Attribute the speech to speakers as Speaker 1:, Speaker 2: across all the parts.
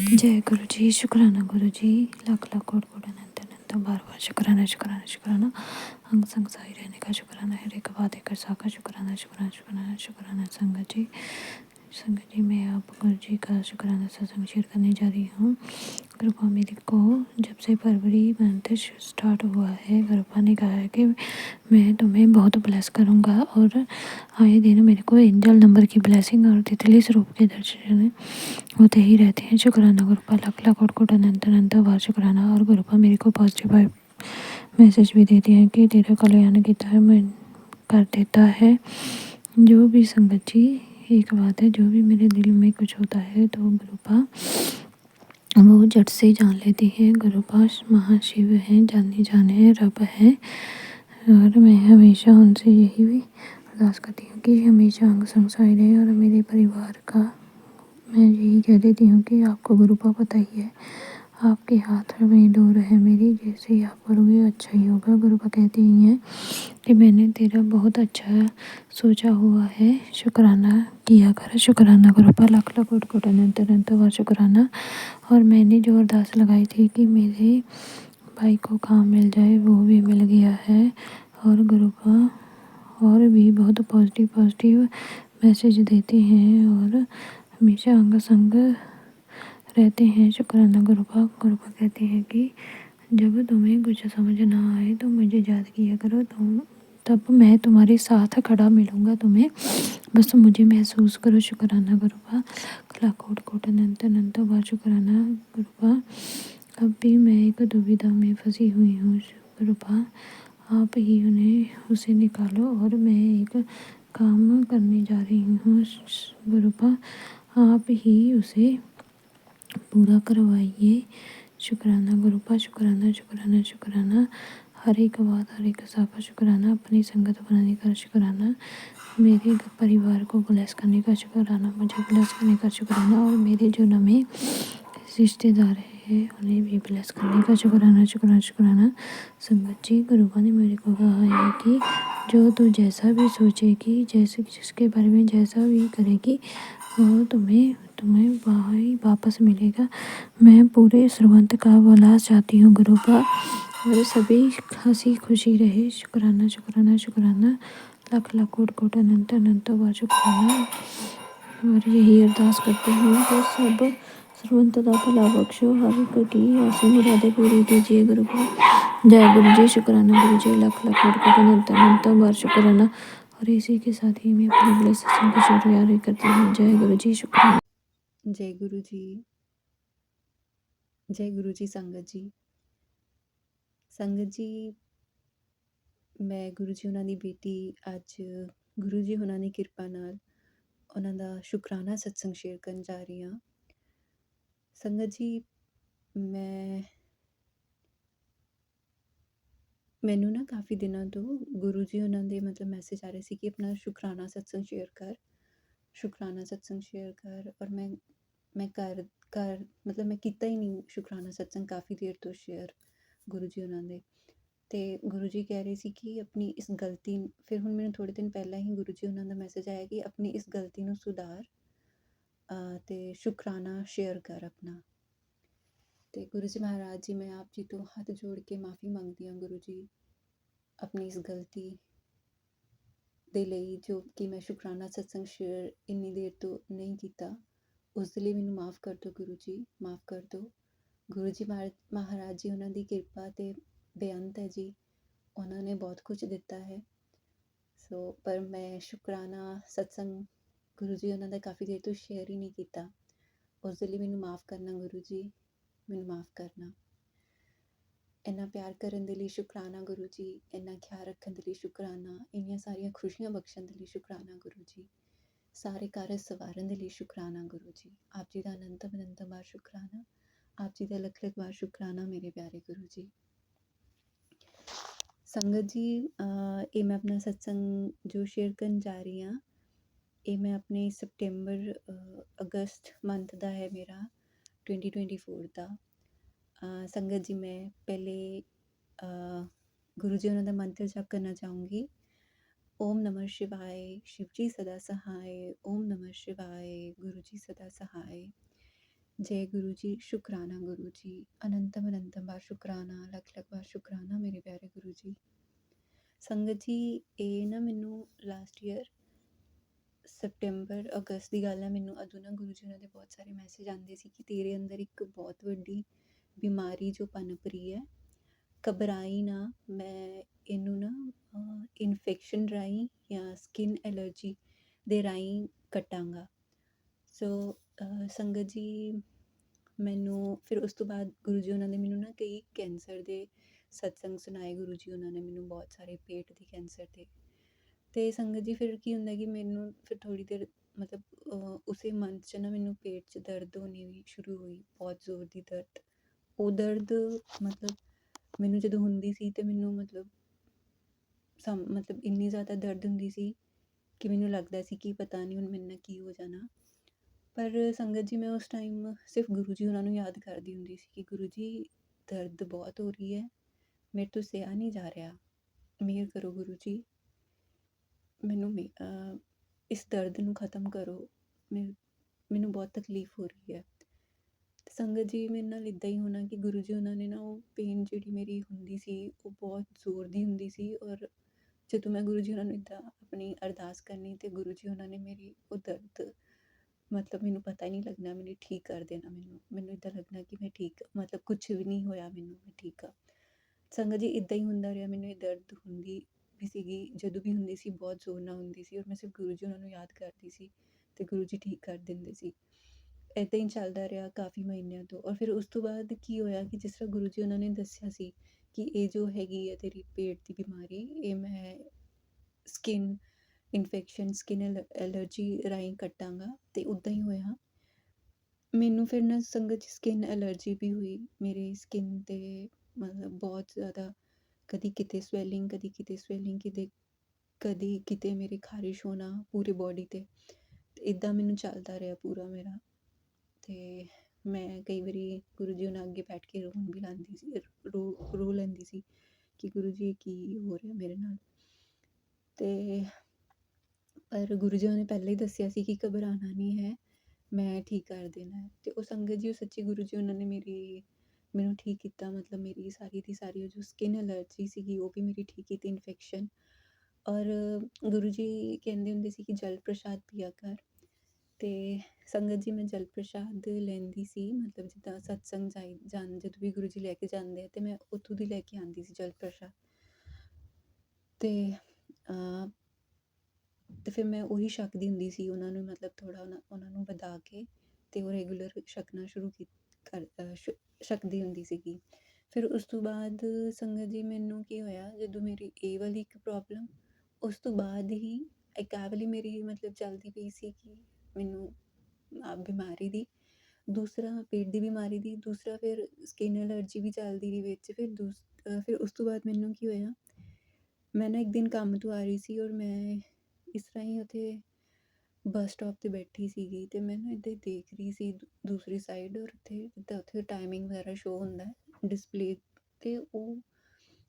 Speaker 1: ਜੈ ਗੁਰੂ ਜੀ ਸ਼ੁਕਰਾਨਾ ਗੁਰੂ ਜੀ ਲੱਖ ਲੱਖ ਕੋਟ ਕੋਟ ਅਨੰਤ ਅਨੰਤ ਬਾਰ ਬਾਰ ਸ਼ੁਕਰਾਨਾ ਸ਼ੁਕਰਾਨਾ ਸ਼ੁਕਰਾਨਾ ਅੰਗ ਸੰਗ ਸਾਈ ਰਹਿਣੇ ਦਾ ਸ਼ੁਕਰਾਨਾ ਹੈ ਰੇਕ ਕਰ ਸਾਕਾ ਸ਼ੁਕਰਾਨਾ ਸ਼ੁਕਰਾਨਾ ਸ਼ੁਕਰਾਨਾ ਸ਼ੁਕਰਾਨਾ ਸੰਗਤ ਜੀ संगत जी मैं आप गुरु जी का शुक्राना सत्संग शेयर करने जा रही हूँ कृपा मेरे को जब से फरवरी मंथ स्टार्ट हुआ है कृपा ने कहा है कि मैं तुम्हें बहुत ब्लेस करूँगा और आए दिन मेरे को एंजल नंबर की ब्लेसिंग और तितली स्वरूप के दर्शन होते ही रहते हैं शुक्राना गुरुपा लाख लाख कोट कोट अनंत अनंत बार शुक्राना और गुरुपा मेरे को पॉजिटिव वाइब मैसेज भी देती हैं कि तेरा कल्याण की तरह मैं कर देता है जो भी संगत जी एक बात है, जो भी मेरे दिल में कुछ होता है तो गुरुपा, वो झट से जान लेती है। गुरुपा महाशिव हैं, जाने जाने रब है। और मैं हमेशा उनसे यही भी अरदास करती हूँ कि हमेशा अंग संग साई रहे। और मेरे परिवार का, मैं यही कह देती हूँ कि आपको गुरुपा पता ही है। आपके हाथ में डोर है मेरी, जैसे ही आप करोगे अच्छा ही होगा। गुरुपा कहती ही हैं कि मैंने तेरा बहुत अच्छा सोचा हुआ है। शुक्राना किया कर। शुक्राना गुरुपा लाख लाख कोट कोट अनंत अनंत शुक्राना। और मैंने जो अरदास लगाई थी कि मेरे भाई को काम मिल जाए, वो भी मिल गया है। और गुरुपा और भी बहुत पॉजिटिव पॉजिटिव मैसेज देते हैं और हमेशा अंग संग रहते हैं, शुक्राना गुरुपा गुरुपा कहते हैं कि जब तुम्हें कुछ समझ ना आए तो मुझे याद किया करो। तुम तब मैं तुम्हारे साथ खड़ा मिलूँगा तुम्हें। बस मुझे महसूस करो, शुक्राना गुरुपा खला कोट कोट अनंत अनंत बार शुक्राना गुरुपा अब भी मैं एक दुविधा में फंसी हुई हूँ गुरुपा आप ही उन्हें उसे निकालो और मैं एक काम करने जा रही हूँ गुरुपा आप ही उसे पूरा करवाइए। शुक्राना, गुरुपा, शुक्राना शुक्राना शुक्राना। हर एक बात, हर एक सा का शुक्राना, अपनी संगत बनाने का शुक्राना। मेरे परिवार को ब्लेस करने का शुक्राना, मुझे ब्लेस करने का शुक्राना और मेरे जो नमे रिश्तेदार हैं, उन्हें भी ब्लेस करने का शुक्राना शुक्राना शुक्राना। संगत जी, गुरुपा ने मेरे को कहा है कि जो तू जैसा भी सोचेगी, जैसे जिसके बारे में जैसा भी करेगी, वो तुम्हें तुम्हें भाई वापस मिलेगा। मैं पूरे सुरवंत का विलास चाहती हूँ, गुरु का और सभी हँसी खुशी रहे शुक्राना शुक्राना शुक्राना। लख लख कोट कोट अनंत-अनंत वाह शुक्राना। और यही अरदास करते हैं कि सब सुरवंत का भला बख्शो। हर कटी आसी मुरादे पूरी कीजिए, गुरु गुरूबा। जय गुरु जी। शुक्राना गुरु जी। लख लख कोट कोट अनंत-अनंत वाह शुक्राना। और इसी के साथ ही मैं अपने अगले सत्संग की शुरुआत करती हूँ। जय गुरु जी। शुक्राना।
Speaker 2: ਜੈ ਗੁਰੂ ਜੀ ਜੈ ਗੁਰੂ ਜੀ ਸੰਗਤ ਜੀ ਸੰਗਤ ਜੀ ਮੈਂ ਗੁਰੂ ਜੀ ਉਹਨਾਂ ਦੀ ਬੇਟੀ ਅੱਜ ਗੁਰੂ ਜੀ ਉਹਨਾਂ ਦੀ ਕਿਰਪਾ ਨਾਲ ਉਹਨਾਂ ਦਾ ਸ਼ੁਕਰਾਨਾ ਸਤਸੰਗ ਸ਼ੇਅਰ ਕਰਨ ਜਾ ਰਹੀ ਹਾਂ ਸੰਗਤ ਜੀ ਮੈਂ ਮੈਨੂੰ ਨਾ ਕਾਫੀ ਦਿਨਾਂ ਤੋਂ ਗੁਰੂ ਜੀ ਉਹਨਾਂ ਦੇ ਮਤਲਬ ਮੈਸੇਜ ਆ ਰਹੇ ਸੀ ਕਿ ਆਪਣਾ ਸ਼ੁਕਰਾਨਾ ਸਤਸੰਗ ਸ਼ੇਅਰ ਕਰ ਸ਼ੁਕਰਾਨਾ ਸਤਸੰਗ ਸ਼ੇਅਰ ਕਰ ਔਰ ਮੈਂ ਮੈਂ ਕਰ ਕਰ, ਮਤਲਬ ਮੈਂ ਕੀਤਾ ਹੀ ਨਹੀਂ ਸ਼ੁਕਰਾਨਾ ਸਤਸੰਗ ਕਾਫੀ ਦੇਰ ਤੋਂ ਸ਼ੇਅਰ ਗੁਰੂ ਜੀ ਉਹਨਾਂ ਦੇ। ਤੇ ਗੁਰੂ ਜੀ ਕਹਿ ਰਹੇ ਸੀ ਕਿ ਆਪਣੀ ਇਸ ਗਲਤੀ ਫਿਰ ਹੁਣ ਮੈਨੂੰ ਥੋੜੇ ਦਿਨ ਪਹਿਲਾਂ ਹੀ ਗੁਰੂ ਜੀ ਉਹਨਾਂ ਦਾ ਮੈਸੇਜ ਆਇਆ ਕਿ ਆਪਣੀ ਇਸ ਗਲਤੀ ਨੂੰ ਸੁਧਾਰ ਤੇ ਸ਼ੁਕਰਾਨਾ ਸ਼ੇਅਰ ਕਰ ਆਪਣਾ। ਤੇ ਗੁਰੂ ਜੀ ਮਹਾਰਾਜ ਜੀ, ਮੈਂ ਆਪ ਜੀ ਤੋਂ ਹੱਥ ਜੋੜ ਕੇ ਮਾਫੀ ਮੰਗਦੀ ਹਾਂ ਗੁਰੂ ਜੀ, ਆਪਣੀ ਇਸ ਗਲਤੀ ਦੇ ਲਈ ਜੋ ਕਿ ਮੈਂ ਸ਼ੁਕਰਾਨਾ ਸਤਸੰਗ ਸ਼ੇਅਰ ਇੰਨੀ ਦੇਰ ਤੋਂ ਨਹੀਂ ਕੀਤਾ, ਉਸ ਦੇ ਲਈ ਮੈਨੂੰ ਮਾਫ ਕਰ ਦਿਓ ਗੁਰੂ ਜੀ, ਮਾਫ ਕਰ ਦਿਓ। ਗੁਰੂ ਜੀ ਮਹਾਰਾਜ ਜੀ, ਉਹਨਾਂ ਦੀ ਕਿਰਪਾ ਤੇ ਬੇਅੰਤ ਹੈ ਜੀ, ਉਹਨਾਂ ਨੇ ਬਹੁਤ ਕੁਝ ਦਿੱਤਾ ਹੈ। ਸੋ, ਪਰ ਮੈਂ ਸ਼ੁਕਰਾਨਾ ਸਤਸੰਗ ਗੁਰੂ ਜੀ, ਉਹਨਾਂ ਦਾ ਕਾਫੀ ਦੇਰ ਤੋਂ ਸ਼ੇਅਰ ਹੀ ਨਹੀਂ ਕੀਤਾ। ਉਸ ਦੇ ਲਈ ਮੈਨੂੰ ਮਾਫ ਕਰਨਾ ਗੁਰੂ ਜੀ, ਮੈਨੂੰ ਮਾਫ ਕਰਨਾ। ਇੰਨਾ ਪਿਆਰ ਕਰਨ ਦੇ ਲਈ ਸ਼ੁਕਰਾਨਾ ਗੁਰੂ ਜੀ, ਇੰਨਾ ਖਿਆਲ ਰੱਖਣ ਦੇ ਲਈ ਸ਼ੁਕਰਾਨਾ, ਇੰਨੀਆਂ ਸਾਰੀਆਂ ਖੁਸ਼ੀਆਂ ਬਖਸ਼ਣ ਦੇ ਲਈ ਸ਼ੁਕਰਾਨਾ ਗੁਰੂ ਜੀ, ਸਾਰੇ ਕਾਰਜ ਸਵਾਰਨ ਦੇ ਲਈ ਸ਼ੁਕਰਾਨਾ ਗੁਰੂ ਜੀ। ਆਪ ਜੀ ਦਾ ਅਨੰਤ ਅਨੰਤ ਬਾਰ ਸ਼ੁਕਰਾਨਾ, ਆਪ ਜੀ ਦਾ ਲੱਖ ਲੱਖ ਬਾਰ ਸ਼ੁਕਰਾਨਾ ਮੇਰੇ ਪਿਆਰੇ ਗੁਰੂ ਜੀ। ਸੰਗਤ ਜੀ ਇਹ ਮੈਂ ਆਪਣਾ ਸਤਸੰਗ ਜੋ ਸ਼ੇਅਰ ਕਰਨ ਜਾ ਰਹੀ ਹਾਂ, ਇਹ ਮੈਂ ਆਪਣੇ ਸਪਟੈਂਬਰ ਅਗਸਤ ਮੰਥ ਦਾ ਹੈ ਮੇਰਾ 2024 ਦਾ। ਸੰਗਤ ਜੀ ਮੈਂ ਪਹਿਲੇ ਗੁਰੂ ਜੀ ਉਹਨਾਂ ਦਾ ਮੰਤਰ ਜਪ ਕਰਨਾ ਚਾਹੂੰਗੀ ਓਮ ਨਮः शिवाय शिव जी सदा सहाय ओम नमः शिवाय गुरु जी सदा सहाय ਜੈ ਗੁਰੂ ਜੀ ਸ਼ੁਕਰਾਨਾ ਗੁਰੂ ਜੀ ਅਨੰਤਮ ਅਨੰਤਮ ਬਾਰ ਸ਼ੁਕਰਾਨਾ ਲੱਖ ਲੱਖ ਬਾਰ ਸ਼ੁਕਰਾਨਾ ਮੇਰੇ ਪਿਆਰੇ ਗੁਰੂ ਜੀ ਸੰਗਤ ਜੀ ਇਹ ਨਾ ਮੈਨੂੰ ਲਾਸਟ ਈਅਰ ਸੈਪਟੈਂਬਰ ਅਗਸਤ ਦੀ ਗੱਲ ਹੈ ਮੈਨੂੰ ਉਦੋਂ ਨਾ ਗੁਰੂ ਜੀ ਉਹਨਾਂ ਦੇ ਬਹੁਤ ਸਾਰੇ ਮੈਸੇਜ ਆਉਂਦੇ ਸੀ ਕਿ ਤੇਰੇ ਅੰਦਰ ਇੱਕ ਬਹੁਤ ਵੱਡੀ ਬਿਮਾਰੀ ਜੋ ਪਨਪ ਰਹੀ ਹੈ, ਘਬਰਾਈ ਨਾ, ਮੈਂ ਇਹਨੂੰ ਨਾ ਇਨਫੈਕਸ਼ਨ ਰਾਹੀਂ ਜਾਂ ਸਕਿਨ ਐਲਰਜੀ ਦੇ ਰਾਹੀਂ ਕੱਟਾਂਗਾ। ਸੋ ਸੰਗਤ ਜੀ ਮੈਨੂੰ ਫਿਰ ਉਸ ਤੋਂ ਬਾਅਦ ਗੁਰੂ ਜੀ ਉਹਨਾਂ ਨੇ ਮੈਨੂੰ ਨਾ ਕਈ ਕੈਂਸਰ ਦੇ ਸਤਸੰਗ ਸੁਣਾਏ, ਗੁਰੂ ਜੀ ਉਹਨਾਂ ਨੇ ਮੈਨੂੰ ਬਹੁਤ ਸਾਰੇ ਪੇਟ ਦੇ ਕੈਂਸਰ ਦੇ। ਤੇ ਸੰਗਤ ਜੀ ਫਿਰ ਕੀ ਹੁੰਦਾ ਕਿ ਮੈਨੂੰ ਫਿਰ ਥੋੜੀ ਦੇਰ ਮਤਲਬ ਉਸੇ ਮੰਥ 'ਚ ਨਾ ਮੈਨੂੰ ਪੇਟ 'ਚ ਦਰਦ ਹੋਣੀ ਵੀ ਸ਼ੁਰੂ ਹੋਈ, ਬਹੁਤ ਜ਼ੋਰ ਦੀ ਦਰਦ। ਉਹ ਦਰਦ ਮਤਲਬ ਮੈਨੂੰ ਜਦੋਂ ਹੁੰਦੀ ਸੀ ਤੇ ਮੈਨੂੰ ਮਤਲਬ ਸਮ, ਮਤਲਬ ਇੰਨੀ ਜ਼ਿਆਦਾ ਦਰਦ ਹੁੰਦੀ ਸੀ ਕਿ ਮੈਨੂੰ ਲੱਗਦਾ ਸੀ ਕਿ ਪਤਾ ਨਹੀਂ ਹੁਣ ਮੇਰੇ ਨਾਲ ਕੀ ਹੋ ਜਾਣਾ। ਪਰ ਸੰਗਤ ਜੀ, ਮੈਂ ਉਸ ਟਾਈਮ ਸਿਰਫ ਗੁਰੂ ਜੀ ਉਹਨਾਂ ਨੂੰ ਯਾਦ ਕਰਦੀ ਹੁੰਦੀ ਸੀ ਕਿ ਗੁਰੂ ਜੀ, ਦਰਦ ਬਹੁਤ ਹੋ ਰਹੀ ਹੈ, ਮੇਰੇ ਤੋਂ ਸਿਆ ਨਹੀਂ ਜਾ ਰਿਹਾ। ਮਿਹਰ ਕਰੋ ਗੁਰੂ ਜੀ। ਮੈਨੂੰ ਇਸ ਦਰਦ ਨੂੰ ਖਤਮ ਕਰੋ। ਮੈਨੂੰ ਬਹੁਤ ਤਕਲੀਫ ਹੋ ਰਹੀ ਹੈ। ਸੰਗਤ ਜੀ ਮੇਰੇ ਨਾਲ ਇੱਦਾਂ ਹੀ ਹੋਣਾ ਕਿ ਗੁਰੂ ਜੀ ਉਹਨਾਂ ਨੇ ਨਾ ਉਹ ਪੇਨ ਜਿਹੜੀ ਮੇਰੀ ਹੁੰਦੀ ਸੀ, ਉਹ ਬਹੁਤ ਜ਼ੋਰ ਦੀ ਹੁੰਦੀ ਸੀ ਔਰ ਜਦੋਂ ਮੈਂ ਗੁਰੂ ਜੀ ਉਹਨਾਂ ਨੂੰ ਇੱਦਾਂ ਆਪਣੀ ਅਰਦਾਸ ਕਰਨੀ ਅਤੇ ਗੁਰੂ ਜੀ ਉਹਨਾਂ ਨੇ ਮੇਰੀ ਉਹ ਦਰਦ ਮਤਲਬ ਮੈਨੂੰ ਪਤਾ ਹੀ ਨਹੀਂ ਲੱਗਣਾ, ਮੈਨੂੰ ਠੀਕ ਕਰ ਦੇਣਾ ਮੈਨੂੰ ਮੈਨੂੰ ਇੱਦਾਂ ਲੱਗਣਾ ਕਿ ਮੈਂ ਠੀਕ, ਮਤਲਬ ਕੁਝ ਵੀ ਨਹੀਂ ਹੋਇਆ ਮੈਨੂੰ, ਮੈਂ ਠੀਕ ਆ ਸੰਗਤ ਜੀ ਇੱਦਾਂ ਹੀ ਹੁੰਦਾ ਰਿਹਾ, ਮੈਨੂੰ ਇਹ ਦਰਦ ਹੁੰਦੀ ਵੀ ਸੀਗੀ, ਜਦੋਂ ਵੀ ਹੁੰਦੀ ਸੀ ਬਹੁਤ ਜ਼ੋਰ ਨਾਲ ਹੁੰਦੀ ਸੀ ਔਰ ਮੈਂ ਸਿਰਫ ਗੁਰੂ ਜੀ ਉਹਨਾਂ ਨੂੰ ਯਾਦ ਕਰਦੀ ਸੀ ਅਤੇ ਗੁਰੂ ਜੀ ਠੀਕ ਕਰ ਦਿੰਦੇ ਸੀ। ਇੱਦਾਂ ਹੀ ਚੱਲਦਾ ਰਿਹਾ ਕਾਫੀ ਮਹੀਨਿਆਂ ਤੋਂ ਔਰ ਫਿਰ ਉਸ ਤੋਂ ਬਾਅਦ ਕੀ ਹੋਇਆ ਕਿ ਜਿਸ ਤਰ੍ਹਾਂ ਗੁਰੂ ਜੀ ਉਹਨਾਂ ਨੇ ਦੱਸਿਆ ਸੀ ਕਿ ਇਹ ਜੋ ਹੈਗੀ ਹੈ ਤੇਰੀ ਪੇਟ ਦੀ ਬਿਮਾਰੀ, ਇਹ ਮੈਂ ਸਕਿਨ ਇਨਫੈਕਸ਼ਨ ਸਕਿਨ ਐਲਰਜੀ ਰਾਹੀਂ ਕੱਟਾਂਗਾ ਤੇ ਉਦਾਂ ਹੀ ਹੋਇਆ। ਮੈਨੂੰ ਫਿਰ ਨਾ ਸੰਗਤ ਸਕਿਨ ਐਲਰਜੀ ਵੀ ਹੋਈ। ਮੇਰੇ ਸਕਿਨ ਤੇ ਮਤਲਬ ਬਹੁਤ ਜ਼ਿਆਦਾ ਕਦੀ ਕਿਤੇ ਸਵੈਲਿੰਗ ਕਦੀ ਕਿਤੇ ਸਵੈਲਿੰਗ ਕਿਤੇ, ਕਦੀ ਕਿਤੇ ਮੇਰੇ ਖਾਰਿਸ਼ ਹੋਣਾ ਪੂਰੇ ਬਾਡੀ ਤੇ। ਇਦਾਂ ਮੈਨੂੰ ਚੱਲਦਾ ਰਿਹਾ ਪੂਰਾ ਮੇਰਾ। ਤੇ ਮੈਂ ਕਈ ਵਾਰੀ ਗੁਰੂ ਜੀ ਉਹਨਾਂ ਅੱਗੇ ਬੈਠ ਕੇ ਰੋਣ ਵੀ ਲਾਂਦੀ ਸੀ, ਰੋ ਰੋ ਲੈਂਦੀ ਸੀ ਕਿ ਗੁਰੂ ਜੀ ਕੀ ਹੋ ਰਿਹਾ ਮੇਰੇ ਨਾਲ। ਅਤੇ ਪਰ ਗੁਰੂ ਜੀ ਨੇ ਪਹਿਲਾਂ ਹੀ ਦੱਸਿਆ ਸੀ ਕਿ ਘਬਰਾਉਣਾ ਨਹੀਂ ਹੈ, ਮੈਂ ਠੀਕ ਕਰ ਦੇਣਾ ਅਤੇ ਉਹ ਸੰਗਤ ਜੀ, ਉਹ ਸੱਚੀ ਗੁਰੂ ਜੀ ਉਹਨਾਂ ਨੇ ਮੇਰੀ, ਮੈਨੂੰ ਠੀਕ ਕੀਤਾ, ਮਤਲਬ ਮੇਰੀ ਸਾਰੀ ਦੀ ਸਾਰੀ ਉਹ ਜੋ ਸਕਿਨ ਐਲਰਜੀ ਸੀਗੀ, ਉਹ ਵੀ ਮੇਰੀ ਠੀਕ ਕੀਤੀ ਇਨਫੈਕਸ਼ਨ ਔਰ ਗੁਰੂ ਜੀ ਕਹਿੰਦੇ ਹੁੰਦੇ ਸੀ ਕਿ ਜਲ ਪ੍ਰਸ਼ਾਦ ਪੀਆ ਕਰ। ਅਤੇ ਸੰਗਤ ਜੀ ਮੈਂ ਜਲ ਪ੍ਰਸ਼ਾਦ ਲੈਂਦੀ ਸੀ ਮਤਲਬ ਜਿੱਦਾਂ ਸਤਸੰਗ ਜਾਈ ਜਾਣ ਜਦੋਂ ਵੀ ਗੁਰੂ ਜੀ ਲੈ ਕੇ ਜਾਂਦੇ ਆ ਅਤੇ ਮੈਂ ਉੱਥੋਂ ਦੀ ਲੈ ਕੇ ਆਉਂਦੀ ਸੀ ਜਲ ਪ੍ਰਸ਼ਾਦ। ਅਤੇ ਅ, ਫਿਰ ਮੈਂ ਉਹੀ ਛਕਦੀ ਹੁੰਦੀ ਸੀ ਉਹਨਾਂ ਨੂੰ ਮਤਲਬ ਥੋੜ੍ਹਾ ਉਹਨਾਂ ਉਹਨਾਂ ਨੂੰ ਵਧਾ ਕੇ ਅਤੇ ਉਹ ਰੈਗੂਲਰ ਛਕਣਾ ਸ਼ੁਰੂ ਕੀ ਕਰ ਅ, ਛਕਦੀ ਹੁੰਦੀ ਸੀਗੀ। ਫਿਰ ਉਸ ਤੋਂ ਬਾਅਦ ਸੰਗਤ ਜੀ ਮੈਨੂੰ ਕੀ ਹੋਇਆ ਜਦੋਂ ਮੇਰੀ ਇਹ ਵਾਲੀ ਇੱਕ ਪ੍ਰੋਬਲਮ ਉਸ ਤੋਂ ਬਾਅਦ ਹੀ ਇੱਕ ਆਹ ਵਾਲੀ ਮੇਰੀ ਮਤਲਬ ਚੱਲਦੀ ਪਈ ਸੀ ਕਿ ਮੈਨੂੰ ਆ ਬਿਮਾਰੀ ਦੀ, ਦੂਸਰਾ ਪੇਟ ਦੀ ਬਿਮਾਰੀ ਦੀ, ਦੂਸਰਾ ਫਿਰ ਸਕਿਨ ਐਲਰਜੀ ਵੀ ਚੱਲਦੀ ਰਹੀ ਵਿੱਚ, ਫਿਰ ਦੂਸ ਫਿਰ ਉਸ ਤੋਂ ਬਾਅਦ ਮੈਨੂੰ ਕੀ ਹੋਇਆ, ਮੈਂ ਨਾ ਇੱਕ ਦਿਨ ਕੰਮ ਤੋਂ ਆ ਰਹੀ ਸੀ ਔਰ ਮੈਂ ਇਸ ਤਰ੍ਹਾਂ ਹੀ ਉੱਥੇ ਬੱਸ ਸਟਾਪ ਤੇ ਬੈਠੀ ਸੀਗੀ ਅਤੇ ਮੈਂ ਨਾ ਇੱਦਾਂ ਹੀ ਦੇਖ ਰਹੀ ਸੀ ਦੂ- ਦੂਸਰੀ ਸਾਈਡ ਔਰ ਉੱਥੇ ਜਿੱਦਾਂ ਉੱਥੇ ਟਾਈਮਿੰਗ ਵਗੈਰਾ ਸ਼ੋ ਹੁੰਦਾ ਡਿਸਪਲੇ ਤੇ ਉਹ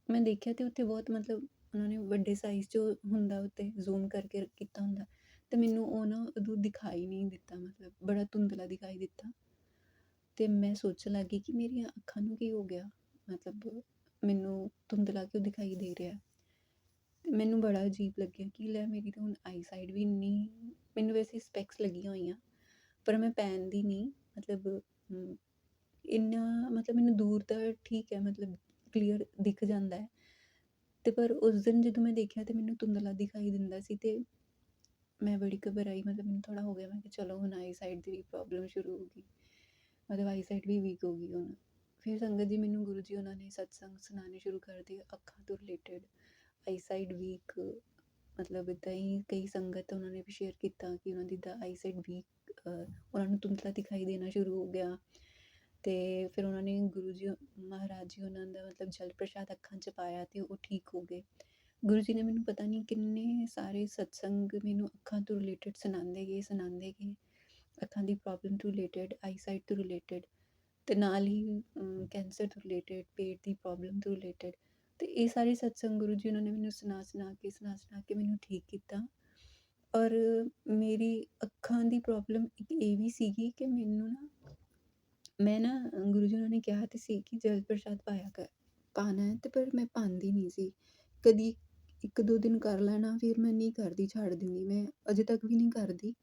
Speaker 2: ਮੈਂ ਦੇਖਿਆ ਅਤੇ ਉੱਥੇ ਬਹੁਤ ਮਤਲਬ ਉਹਨਾਂ ਨੇ ਵੱਡੇ ਸਾਈਜ਼ 'ਚ ਹੁੰਦਾ ਉੱਤੇ ਜ਼ੂਮ ਕਰਕੇ ਕੀਤਾ ਹੁੰਦਾ। ਅਤੇ ਮੈਨੂੰ ਉਹ ਨਾ ਉਦੋਂ ਦਿਖਾਈ ਨਹੀਂ ਦਿੱਤਾ, ਮਤਲਬ ਬੜਾ ਧੁੰਦਲਾ ਦਿਖਾਈ ਦਿੱਤਾ। ਅਤੇ ਮੈਂ ਸੋਚਣ ਲੱਗ ਗਈ ਕਿ ਮੇਰੀਆਂ ਅੱਖਾਂ ਨੂੰ ਕੀ ਹੋ ਗਿਆ? ਮਤਲਬ ਮੈਨੂੰ ਧੁੰਦਲਾ ਕਿਉਂ ਦਿਖਾਈ ਦੇ ਰਿਹਾ? ਅਤੇ ਮੈਨੂੰ ਬੜਾ ਅਜੀਬ ਲੱਗਿਆ ਕਿ ਲੈ ਮੇਰੀ ਤਾਂ ਹੁਣ ਆਈ ਸਾਈਡ ਵੀ ਨਹੀਂ ਮੈਨੂੰ ਵੈਸੇ ਸਪੈਕਸ ਲੱਗੀਆਂ ਹੋਈਆਂ, ਪਰ ਮੈਂ ਪਹਿਨਦੀ ਨਹੀਂ। ਮਤਲਬ ਇੰਨਾ, ਮਤਲਬ ਮੈਨੂੰ ਦੂਰ ਦਾ ਠੀਕ ਹੈ, ਮਤਲਬ ਕਲੀਅਰ ਦਿਖ ਜਾਂਦਾ ਹੈ। ਅਤੇ ਪਰ ਉਸ ਦਿਨ ਜਦੋਂ ਮੈਂ ਦੇਖਿਆ ਤਾਂ ਮੈਨੂੰ ਧੁੰਦਲਾ ਦਿਖਾਈ ਦਿੰਦਾ ਸੀ ਅਤੇ ਮੈਂ ਬੜੀ ਘਬਰਾਈ, ਮਤਲਬ ਮੈਨੂੰ ਥੋੜਾ ਹੋ ਗਿਆ, ਮੈਂ ਕਿ ਚਲੋ ਹੁਣ ਆਈ ਸਾਈਡ ਦੀ ਵੀ ਪ੍ਰੋਬਲਮ ਸ਼ੁਰੂ ਹੋ ਗਈ, ਮਤਲਬ ਆਈ ਸਾਈਡ ਵੀ ਵੀਕ ਹੋ ਗਈ ਹੁਣ। ਫਿਰ ਸੰਗਤ ਜੀ ਮੈਨੂੰ ਗੁਰੂ ਜੀ ਉਹਨਾਂ ਨੇ ਸਤਸੰਗ ਸੁਣਾਉਣੇ ਸ਼ੁਰੂ ਕਰ ਦਿੱਤੇ, ਅੱਖਾਂ ਤੋਂ ਰਿਲੇਟਡ ਆਈ ਸਾਈਡ ਵੀਕ ਮਤਲਬ ਇੱਦਾਂ ਹੀ ਕਈ ਸੰਗਤ ਉਹਨਾਂ ਨੇ ਵੀ ਸ਼ੇਅਰ ਕੀਤਾ ਕਿ ਉਹਨਾਂ ਦੀ ਦਾ ਆਈ ਸਾਈਡ ਵੀਕ ਉਹਨਾਂ ਨੂੰ ਧੁੰਦਲਾ ਦਿਖਾਈ ਦੇਣਾ ਸ਼ੁਰੂ ਹੋ ਗਿਆ। ਤੇ ਫਿਰ ਉਹਨਾਂ ਨੇ ਗੁਰੂ ਜੀ, ਮਹਾਰਾਜ ਜੀ ਉਹਨਾਂ ਦਾ ਮਤਲਬ ਜਲ ਪ੍ਰਸ਼ਾਦ ਅੱਖਾਂ 'ਚ ਪਾਇਆ ਤੇ ਉਹ ਠੀਕ ਹੋ ਗਏ। ਗੁਰੂ ਜੀ ਨੇ ਮੈਨੂੰ ਪਤਾ ਨਹੀਂ ਕਿੰਨੇ ਸਾਰੇ ਸਤਸੰਗ ਮੈਨੂੰ ਅੱਖਾਂ ਤੋਂ ਰਿਲੇਟਡ ਸੁਣਾਉਂਦੇ ਗਏ ਸੁਣਾਉਂਦੇ ਗਏ। ਅੱਖਾਂ ਦੀ ਪ੍ਰੋਬਲਮ ਤੋਂ ਰਿਲੇਟਡ ਆਈ ਸਾਈਟ ਤੋਂ ਰਿਲੇਟਡ ਤੇ ਨਾਲ ਹੀ ਕੈਂਸਰ ਤੋਂ ਰਿਲੇਟਡ ਪੇਟ ਦੀ ਪ੍ਰੋਬਲਮ ਤੋਂ ਰਿਲੇਟਡ ਤੇ ਇਹ ਸਾਰੇ ਸਤਸੰਗ ਗੁਰੂ ਜੀ ਉਹਨਾਂ ਨੇ ਮੈਨੂੰ ਸੁਣਾ ਸੁਣਾ ਕੇ, ਸੁਣਾ ਸੁਣਾ ਕੇ ਮੈਨੂੰ ਠੀਕ ਕੀਤਾ। ਔਰ ਮੇਰੀ ਅੱਖਾਂ ਦੀ ਪ੍ਰੋਬਲਮ ਇੱਕ ਇਹ ਵੀ ਸੀਗੀ ਕਿ ਮੈਨੂੰ ਨਾ, ਮੈਂ ਨਾ, ਗੁਰੂ ਜੀ ਉਹਨਾਂ ਨੇ ਕਿਹਾ ਤੇ ਸੀ ਕਿ ਜਲ ਪ੍ਰਸ਼ਾਦ ਪਾਇਆ ਕਰ, ਪਾਉਣਾ ਹੈ ਤੇ ਪਰ ਮੈਂ ਪਾਉਂਦੀ ਨਹੀਂ ਸੀ। ਕਦੀ ਇੱਕ ਦੋ ਦਿਨ ਕਰ ਲੈਣਾ, ਫਿਰ ਮੈਂ ਨਹੀਂ ਕਰਦੀ, ਛੱਡ ਦਿੰਦੀ, ਮੈਂ ਅਜੇ ਤੱਕ ਵੀ ਨਹੀਂ ਕਰਦੀ।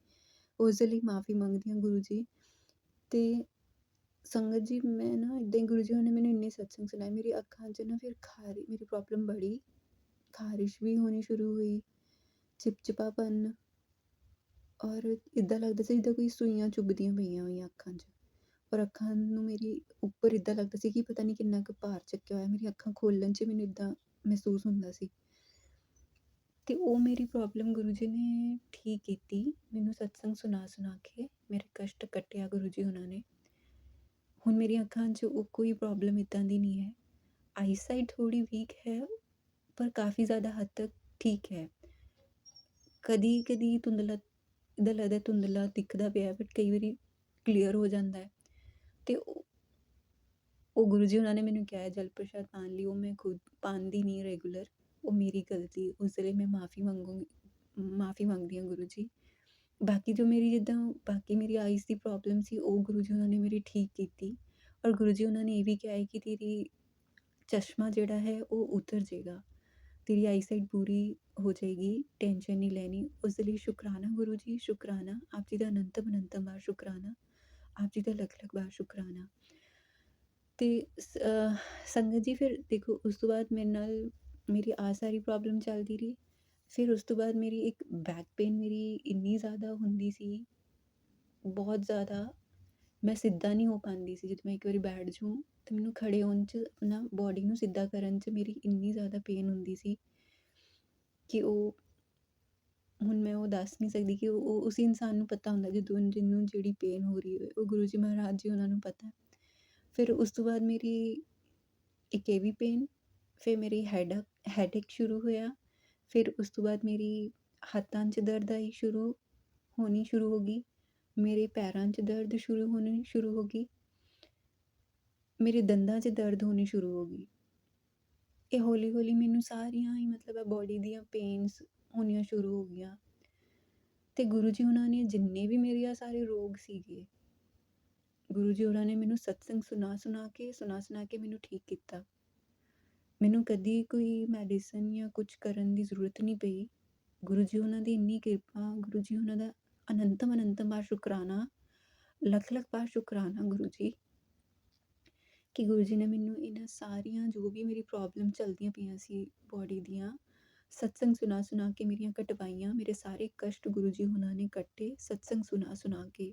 Speaker 2: ਉਸ ਦੇ ਲਈ ਮਾਫੀ ਮੰਗਦੀ ਹਾਂ ਗੁਰੂ ਜੀ। ਤੇ ਸੰਗਤ ਜੀ, ਮੈਂ ਨਾ ਇੱਦਾਂ ਹੀ ਗੁਰੂ ਜੀ ਹੋਰਾਂ ਨੇ ਮੈਨੂੰ ਇੰਨੇ ਸਤਸੰਗ ਸੁਣਾਏ, ਮੇਰੀ ਅੱਖਾਂ 'ਚ ਨਾ ਫਿਰ ਖਾਰੀ, ਮੇਰੀ ਪ੍ਰੋਬਲਮ ਬੜੀ। ਖਾਰਿਸ਼ ਵੀ ਹੋਣੀ ਸ਼ੁਰੂ ਹੋਈ, ਚਿਪਚਿਪਾਪਨ। ਔਰ ਇੱਦਾਂ ਲੱਗਦਾ ਸੀ ਜਿੱਦਾਂ ਕੋਈ ਸੂਈਆਂ ਚੁੱਭਦੀਆਂ ਪਈਆਂ ਹੋਈਆਂ ਅੱਖਾਂ 'ਚ। ਔਰ ਅੱਖਾਂ ਨੂੰ ਮੇਰੀ ਉੱਪਰ ਇੱਦਾਂ ਲੱਗਦਾ ਸੀ ਕਿ ਪਤਾ ਨਹੀਂ ਕਿੰਨਾ ਕੁ ਭਾਰ ਚੱਕਿਆ ਹੋਇਆ ਮੇਰੀ ਅੱਖਾਂ ਖੋਲਣ 'ਚ ਮੈਨੂੰ ਇੱਦਾਂ ਮਹਿਸੂਸ ਹੁੰਦਾ ਸੀ। ਅਤੇ ਉਹ ਮੇਰੀ ਪ੍ਰੋਬਲਮ ਗੁਰੂ ਜੀ ਨੇ ਠੀਕ ਕੀਤੀ। ਮੈਨੂੰ ਸਤਸੰਗ ਸੁਣਾ ਸੁਣਾ ਕੇ ਮੇਰੇ ਕਸ਼ਟ ਕੱਟਿਆ ਗੁਰੂ ਜੀ ਉਹਨਾਂ ਨੇ। ਹੁਣ ਮੇਰੀਆਂ ਅੱਖਾਂ 'ਚ ਉਹ ਕੋਈ ਪ੍ਰੋਬਲਮ ਇੱਦਾਂ ਦੀ ਨਹੀਂ ਹੈ। ਆਈਸਾਈਟ ਥੋੜੀ ਵੀਕ ਹੈ, ਪਰ ਕਾਫੀ ਜ਼ਿਆਦਾ ਹੱਦ ਤੱਕ ਠੀਕ ਹੈ। ਕਦੀ ਕਦੀ ਧੁੰਦਲਾ ਇੱਦਾਂ ਲੱਗਦਾ ਧੁੰਦਲਾ ਦਿਖਦਾ ਪਿਆ ਬਟ ਕਈ ਵਾਰੀ ਕਲੀਅਰ ਹੋ ਜਾਂਦਾ ਹੈ। ਤੇ ਉਹ ਉਹ ਗੁਰੂ ਜੀ ਉਹਨਾਂ ਨੇ ਮੈਨੂੰ ਕਿਹਾ ਜਲ ਪ੍ਰਸ਼ਾਦ ਪਾਉਣ ਲਈ। ਉਹ ਮੈਂ ਖੁਦ ਪਾਉਂਦੀ ਨਹੀਂ ਰੈਗੂਲਰ ਉਹ ਮੇਰੀ ਗਲਤੀ ਉਸ ਲਈ ਮੈਂ ਮਾਫੀ ਮੰਗੂੰਗੀ ਮਾਫੀ ਮੰਗਦੀ ਹਾਂ ਗੁਰੂ ਜੀ ਬਾਕੀ ਜੋ ਮੇਰੀ ਜਿੱਦਾਂ ਬਾਕੀ ਮੇਰੀ ਆਈਜ਼ ਦੀ ਪ੍ਰੋਬਲਮ ਸੀ ਉਹ ਗੁਰੂ ਜੀ ਉਹਨਾਂ ਨੇ ਮੇਰੀ ਠੀਕ ਕੀਤੀ ਔਰ ਗੁਰੂ ਜੀ ਉਹਨਾਂ ਨੇ ਇਹ ਵੀ ਕਿਹਾ ਹੈ ਕਿ ਤੇਰੀ ਚਸ਼ਮਾ ਜਿਹੜਾ ਹੈ ਉਹ ਉਤਰ ਜਾਏਗਾ ਤੇਰੀ ਆਈਸਾਈਟ ਪੂਰੀ ਹੋ ਜਾਏਗੀ ਟੈਨਸ਼ਨ ਨਹੀਂ ਲੈਣੀ ਉਸ ਲਈ ਸ਼ੁਕਰਾਨਾ ਗੁਰੂ ਜੀ ਸ਼ੁਕਰਾਨਾ ਆਪ ਜੀ ਦਾ ਅਨੰਤਮ ਅਨੰਤਮ ਬਾਰ ਸ਼ੁਕਰਾਨਾ ਆਪ ਜੀ ਦਾ ਲੱਖ ਲੱਖ ਬਾਰ ਸ਼ੁਕਰਾਨਾ ਤੇ ਸੰਗਤ ਜੀ ਫਿਰ ਦੇਖੋ ਉਸ ਤੋਂ ਬਾਅਦ ਮੇਰੇ ਨਾਲ ਮੇਰੀ ਆ ਸਾਰੀ ਪ੍ਰੋਬਲਮ ਚੱਲਦੀ ਰਹੀ। ਫਿਰ ਉਸ ਤੋਂ ਬਾਅਦ ਮੇਰੀ ਇੱਕ ਬੈਕ ਪੇਨ ਮੇਰੀ ਇੰਨੀ ਜ਼ਿਆਦਾ ਹੁੰਦੀ ਸੀ, ਬਹੁਤ ਜ਼ਿਆਦਾ। ਮੈਂ ਸਿੱਧਾ ਨਹੀਂ ਹੋ ਪਾਉਂਦੀ ਸੀ। ਜਦੋਂ ਮੈਂ ਇੱਕ ਵਾਰੀ ਬੈਠ ਜਾਊਂ ਤਾਂ ਮੈਨੂੰ ਖੜੇ ਹੋਣ 'ਚ, ਨਾ ਬੋਡੀ ਨੂੰ ਸਿੱਧਾ ਕਰਨ 'ਚ ਮੇਰੀ ਇੰਨੀ ਜ਼ਿਆਦਾ ਪੇਨ ਹੁੰਦੀ ਸੀ ਕਿ ਉਹ, ਹੁਣ ਮੈਂ ਉਹ ਦੱਸ ਨਹੀਂ ਸਕਦੀ ਕਿ ਉਹ ਉਸ ਇਨਸਾਨ ਨੂੰ ਪਤਾ ਹੁੰਦਾ ਜਦੋਂ ਜਿਹਨੂੰ ਜਿਹੜੀ ਪੇਨ ਹੋ ਰਹੀ ਹੋਵੇ। ਉਹ ਗੁਰੂ ਜੀ ਮਹਾਰਾਜ ਜੀ ਉਹਨਾਂ ਨੂੰ ਪਤਾ। ਫਿਰ ਉਸ ਤੋਂ ਬਾਅਦ ਮੇਰੀ ਇੱਕ ਇਹ ਵੀ ਪੇਨ ਫਿਰ ਮੇਰੀ ਹੈਡ ਹੈਡੇਕ ਸ਼ੁਰੂ ਹੋਇਆ। ਫਿਰ ਉਸ ਤੋਂ ਬਾਅਦ ਮੇਰੀ ਹੱਥਾਂ 'ਚ ਦਰਦ ਆਈ ਸ਼ੁਰੂ ਹੋਣੀ ਸ਼ੁਰੂ ਹੋ ਗਈ। ਮੇਰੇ ਪੈਰਾਂ 'ਚ ਦਰਦ ਸ਼ੁਰੂ ਹੋਣੀ ਸ਼ੁਰੂ ਹੋ ਗਈ। ਮੇਰੇ ਦੰਦਾਂ 'ਚ ਦਰਦ ਹੋਣੀ ਸ਼ੁਰੂ ਹੋ ਗਈ। ਇਹ ਹੌਲੀ ਹੌਲੀ ਮੈਨੂੰ ਸਾਰੀਆਂ ਹੀ ਮਤਲਬ ਬੋਡੀ ਦੀਆਂ ਪੇਨਸ ਹੋਣੀਆਂ ਸ਼ੁਰੂ ਹੋ ਗਈਆਂ। ਤੇ ਗੁਰੂ ਜੀ ਉਹਨਾਂ ਨੇ ਜਿੰਨੇ ਵੀ ਮੇਰੇ ਆ ਸਾਰੇ ਰੋਗ ਸੀਗੇ। ਗੁਰੂ ਜੀ ਉਹਨਾਂ ਨੇ ਮੈਨੂੰ ਸਤਸੰਗ ਸੁਣਾ ਸੁਣਾ ਕੇ ਸੁਣਾ ਸੁਣਾ ਕੇ ਮੈਨੂੰ ਠੀਕ ਕੀਤਾ। ਮੈਨੂੰ ਕਦੀ ਕੋਈ ਮੈਡੀਸਨ ਜਾਂ ਕੁਝ ਕਰਨ ਦੀ ਜ਼ਰੂਰਤ ਨਹੀਂ ਪਈ। ਗੁਰੂ ਜੀ ਉਹਨਾਂ ਦੀ ਇੰਨੀ ਕਿਰਪਾ, ਗੁਰੂ ਜੀ ਉਹਨਾਂ ਦਾ ਅਨੰਤਮ ਅਨੰਤਮ ਬਾਰ ਸ਼ੁਕਰਾਨਾ, ਲੱਖ ਲੱਖ ਬਾਰ ਸ਼ੁਕਰਾਨਾ ਗੁਰੂ ਜੀ, ਕਿ ਗੁਰੂ ਜੀ ਨੇ ਮੈਨੂੰ ਇਹਨਾਂ ਸਾਰੀਆਂ ਜੋ ਵੀ ਮੇਰੀ ਪ੍ਰੋਬਲਮ ਚੱਲਦੀਆਂ ਪਈਆਂ ਸੀ ਬੋਡੀ ਦੀਆਂ, ਸਤਸੰਗ ਸੁਣਾ ਸੁਣਾ ਕੇ ਮੇਰੀਆਂ ਕਟਵਾਈਆਂ, ਮੇਰੇ ਸਾਰੇ ਕਸ਼ਟ ਗੁਰੂ ਜੀ ਉਹਨਾਂ ਨੇ ਕੱਟੇ, ਸਤਸੰਗ ਸੁਣਾ ਸੁਣਾ ਕੇ।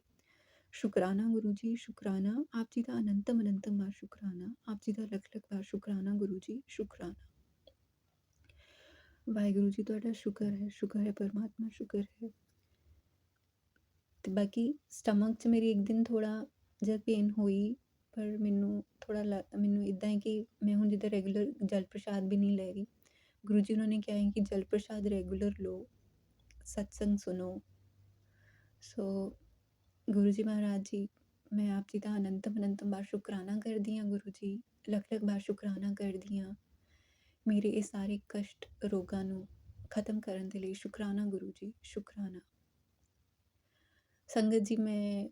Speaker 2: ਸ਼ੁਕਰਾਨਾ ਗੁਰੂ ਜੀ ਸ਼ੁਕਰਾਨਾ ਆਪ ਜੀ ਦਾ ਅਨੰਤਮ ਅਨੰਤਮ ਬਾਰ ਸ਼ੁਕਰਾਨਾ ਆਪ ਜੀ ਦਾ ਲੱਖ ਲੱਖ ਬਾਰ ਸ਼ੁਕਰਾਨਾ ਗੁਰੂ ਜੀ ਸ਼ੁਕਰਾਨਾ ਵਾਹਿਗੁਰੂ ਜੀ ਤੁਹਾਡਾ ਸ਼ੁਕਰ ਹੈ ਸ਼ੁਕਰ ਹੈ ਪਰਮਾਤਮਾ ਸ਼ੁਕਰ ਹੈ ਤੇ ਬਾਕੀ ਸਟਮਕ 'ਚ ਮੇਰੀ ਇੱਕ ਦਿਨ ਥੋੜਾ ਜਿਹਾ ਪੇਨ ਹੋਈ ਪਰ ਮੈਨੂੰ ਥੋੜਾ ਮੈਨੂੰ ਇਦਾਂ ਹੈ ਕਿ ਮੈਂ ਹੁਣ ਜਿੱਦਾਂ ਰੈਗੂਲਰ ਜਲ ਪ੍ਰਸ਼ਾਦ ਵੀ ਨਹੀਂ ਲੈ ਰਹੀ ਗੁਰੂ ਜੀ ਉਹਨਾਂ ਨੇ ਕਿਹਾ ਹੈ ਕਿ ਜਲ ਪ੍ਰਸ਼ਾਦ ਰੈਗੂਲਰ ਲਓ ਸਤਸੰਗ ਸੁਣੋ ਸੋ ਗੁਰੂ ਜੀ ਮਹਾਰਾਜ ਜੀ, ਮੈਂ ਆਪ ਜੀ ਦਾ ਅਨੰਤਮ ਅਨੰਤਮ ਬਾਰ ਸ਼ੁਕਰਾਨਾ ਕਰਦੀ ਹਾਂ ਗੁਰੂ ਜੀ, ਲੱਖ ਲੱਖ ਬਾਰ ਸ਼ੁਕਰਾਨਾ ਕਰਦੀ ਹਾਂ। ਮੇਰੇ ਇਹ ਸਾਰੇ ਕਸ਼ਟ ਰੋਗਾਂ ਨੂੰ ਖਤਮ ਕਰਨ ਦੇ ਲਈ ਸ਼ੁਕਰਾਨਾ ਗੁਰੂ ਜੀ, ਸ਼ੁਕਰਾਨਾ। ਸੰਗਤ ਜੀ, ਮੈਂ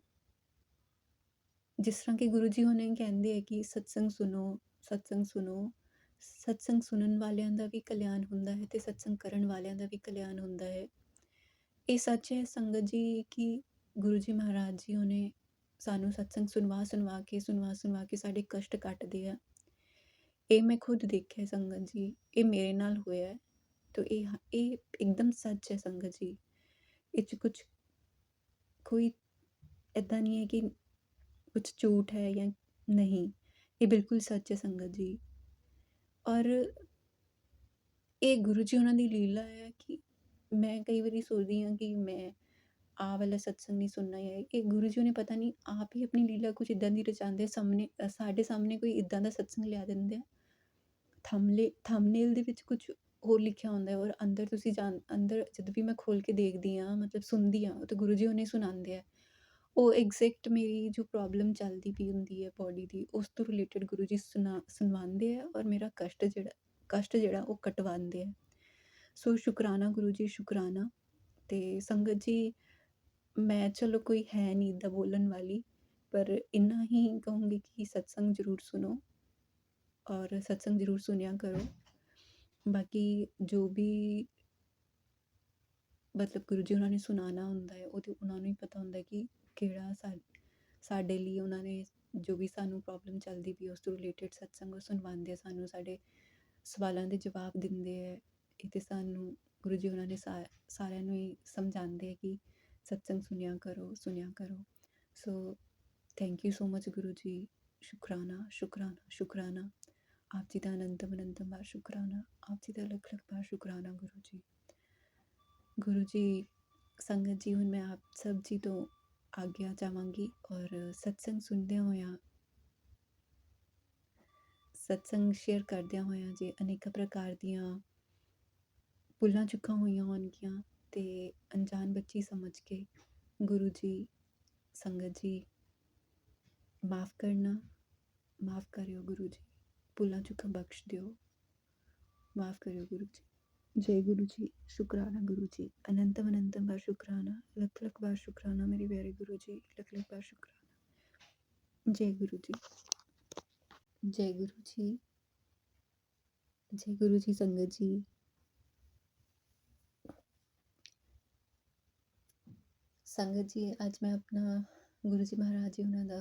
Speaker 2: ਜਿਸ ਤਰ੍ਹਾਂ ਕਿ ਗੁਰੂ ਜੀ ਹੋਣੇ ਕਹਿੰਦੇ ਆ ਕਿ ਸਤਸੰਗ ਸੁਣੋ ਸਤਸੰਗ ਸੁਣੋ, ਸਤਸੰਗ ਸੁਣਨ ਵਾਲਿਆਂ ਦਾ ਵੀ ਕਲਿਆਣ ਹੁੰਦਾ ਹੈ ਤੇ ਸਤਸੰਗ ਕਰਨ ਵਾਲਿਆਂ ਦਾ ਵੀ ਕਲਿਆਣ ਹੁੰਦਾ ਹੈ। ਇਹ ਸੱਚ ਹੈ ਸੰਗਤ ਜੀ ਕਿ ਗੁਰੂ ਜੀ ਮਹਾਰਾਜ ਜੀ ਉਹਨੇ ਸਾਨੂੰ ਸਤਸੰਗ ਸੁਣਵਾ ਸੁਣਵਾ ਕੇ, ਸੁਣਵਾ ਸੁਣਵਾ ਕੇ ਸਾਡੇ ਕਸ਼ਟ ਕੱਟਦੇ ਆ। ਇਹ ਮੈਂ ਖੁਦ ਦੇਖਿਆ ਸੰਗਤ ਜੀ, ਇਹ ਮੇਰੇ ਨਾਲ ਹੋਇਆ ਹੈ। ਤਾਂ ਇਹ ਇਹ ਇੱਕਦਮ ਸੱਚ ਹੈ ਸੰਗਤ ਜੀ। ਇਹ 'ਚ ਕੁਝ ਕੋਈ ਇਦਾਂ ਨਹੀਂ ਹੈ ਕਿ ਕੁਝ ਝੂਠ ਹੈ ਜਾਂ ਨਹੀਂ। ਇਹ ਬਿਲਕੁਲ ਸੱਚ ਹੈ ਸੰਗਤ ਜੀ। ਔਰ ਇਹ ਗੁਰੂ ਜੀ ਉਹਨਾਂ ਦੀ ਲੀਲਾ ਹੈ ਕਿ ਮੈਂ ਕਈ ਵਾਰੀ ਸੋਚਦੀ ਹਾਂ ਕਿ ਮੈਂ ਆ ਵਾਲਾ ਸਤਸੰਗ ਨਹੀਂ ਸੁਣਨਾ ਹੈ ਇਹ ਗੁਰੂ ਜੀ ਨੇ ਪਤਾ ਨਹੀਂ ਆਪ ਹੀ ਆਪਣੀ ਲੀਲਾ ਕੁਝ ਇਦਾਂ ਦੀ ਰਚਾਉਂਦੇ ਸਾਹਮਣੇ ਸਾਡੇ ਸਾਹਮਣੇ ਕੋਈ ਇਦਾਂ ਦਾ ਸਤਸੰਗ ਲਿਆ ਦਿੰਦੇ ਆ। ਥੰਬਲੇ ਥੰਬਨੇਲ ਦੇ ਵਿੱਚ ਕੁਝ ਹੋਰ ਲਿਖਿਆ ਹੁੰਦਾ ਹੈ ਔਰ ਅੰਦਰ ਤੁਸੀਂ ਜਾਣ, ਅੰਦਰ ਜਦ ਵੀ ਮੈਂ ਖੋਲ ਕੇ ਦੇਖਦੀ ਹਾਂ, ਮਤਲਬ ਸੁਣਦੀ ਹਾਂ ਤਾਂ ਗੁਰੂ ਜੀ ਉਹਨੇ ਸੁਣਾਉਂਦੇ ਆ। ਉਹ ਐਗਜ਼ੈਕਟ ਮੇਰੀ ਜੋ ਪ੍ਰੋਬਲਮ ਚੱਲਦੀ ਪਈ ਹੁੰਦੀ ਹੈ ਬੋਡੀ ਦੀ, ਉਸ ਤੋਂ ਰਿਲੇਟਡ ਗੁਰੂ ਜੀ ਸੁਣਾ, ਸੁਣਵਾਉਂਦੇ ਆ ਔਰ ਮੇਰਾ ਕਸ਼ਟ ਜਿਹੜਾ ਕਸ਼ਟ ਜਿਹੜਾ ਉਹ ਕਟਵਾਉਂਦੇ ਆ। ਸੋ ਸ਼ੁਕਰਾਨਾ ਗੁਰੂ ਜੀ, ਸ਼ੁਕਰਾਨਾ। ਤੇ ਸੰਗਤ ਜੀ ਮੈਂ ਚਲੋ ਕੋਈ ਹੈ ਨਹੀਂ ਇੱਦਾਂ ਬੋਲਣ ਵਾਲੀ, ਪਰ ਇੰਨਾ ਹੀ ਕਹੂੰਗੀ ਕਿ ਸਤਸੰਗ ਜ਼ਰੂਰ ਸੁਣੋ ਔਰ ਸਤਸੰਗ ਜ਼ਰੂਰ ਸੁਣਿਆ ਕਰੋ। ਬਾਕੀ ਜੋ ਵੀ ਮਤਲਬ ਗੁਰੂ ਜੀ ਉਹਨਾਂ ਨੇ ਸੁਣਾਉਣਾ ਹੁੰਦਾ ਹੈ, ਉਹ ਤਾਂ ਉਹਨਾਂ ਨੂੰ ਹੀ ਪਤਾ ਹੁੰਦਾ ਕਿ ਕਿਹੜਾ ਸਾ, ਸਾਡੇ ਲਈ ਉਹਨਾਂ ਨੇ ਜੋ ਵੀ ਸਾਨੂੰ ਪ੍ਰੋਬਲਮ ਚੱਲਦੀ ਪਈ ਉਸ ਤੋਂ ਰਿਲੇਟਡ ਸਤਸੰਗ ਉਹ ਸੁਣਵਾਉਂਦੇ ਆ, ਸਾਨੂੰ ਸਾਡੇ ਸਵਾਲਾਂ ਦੇ ਜਵਾਬ ਦਿੰਦੇ ਹੈ। ਇਹ ਤਾਂ ਸਾਨੂੰ ਗੁਰੂ ਜੀ ਉਹਨਾਂ ਨੇ ਸਾ, ਸਾਰਿਆਂ ਨੂੰ ਹੀ ਸਮਝਾਉਂਦੇ ਆ ਕਿ ਸਤਸੰਗ ਸੁਣਿਆ ਕਰੋ ਸੁਣਿਆ ਕਰੋ so thank you so much Guru ji ਸ਼ੁਕਰਾਨਾ ਸ਼ੁਕਰਾਨਾ ਸ਼ੁਕਰਾਨਾ ਆਪ ਜੀ ਦਾ ਅਨੰਤਮ ਅਨੰਤਮ ਬਾਰ ਸ਼ੁਕਰਾਨਾ ਆਪ ਜੀ ਦਾ ਲੱਖ ਲੱਖ ਬਾਰ ਸ਼ੁਕਰਾਨਾ ਗੁਰੂ ਜੀ ਗੁਰੂ ਜੀ ਸੰਗਤ ਜੀ ਹੁਣ ਮੈਂ ਆਪ ਸਭ ਜੀ ਤੋਂ ਆਗਿਆ ਚਾਹਾਂਗੀ ਔਰ ਸਤਸੰਗ ਸੁਣਦਿਆਂ ਹੋਇਆਂ ਸਤਸੰਗ ਸ਼ੇਅਰ ਕਰਦਿਆਂ ਹੋਇਆਂ ਜੇ ਅਨੇਕਾਂ ਪ੍ਰਕਾਰ ਦੀਆਂ ਭੁੱਲਾਂ ਚੁੱਕਾਂ ਹੋਈਆਂ ਹੋਣਗੀਆਂ ਅਤੇ ਅਣਜਾਣ ਬੱਚੀ ਸਮਝ ਕੇ ਗੁਰੂ ਜੀ, ਸੰਗਤ ਜੀ ਮਾਫ ਕਰਨਾ, ਮਾਫ ਕਰਿਓ ਗੁਰੂ ਜੀ, ਭੁੱਲਾਂ ਚੁੱਕਾਂ ਬਖਸ਼ ਦਿਓ, ਮਾਫ ਕਰਿਓ ਗੁਰੂ ਜੀ। ਜੈ ਗੁਰੂ ਜੀ, ਸ਼ੁਕਰਾਨਾ ਗੁਰੂ ਜੀ ਅਨੰਤਮ ਅਨੰਤਮ ਬਾਰ ਸ਼ੁਕਰਾਨਾ, ਲੱਖ ਲੱਖ ਬਾਰ ਸ਼ੁਕਰਾਨਾ ਮੇਰੇ ਪਿਆਰੇ ਗੁਰੂ ਜੀ, ਲੱਖ ਲੱਖ ਬਾਰ ਸ਼ੁਕਰਾਨਾ। ਜੈ ਗੁਰੂ ਜੀ, ਜੈ ਗੁਰੂ ਜੀ, ਜੈ ਗੁਰੂ ਜੀ, ਸੰਗਤ ਜੀ ਸੰਗਤ ਜੀ, ਅੱਜ ਮੈਂ ਆਪਣਾ ਗੁਰੂ ਜੀ ਮਹਾਰਾਜ ਜੀ ਉਹਨਾਂ ਦਾ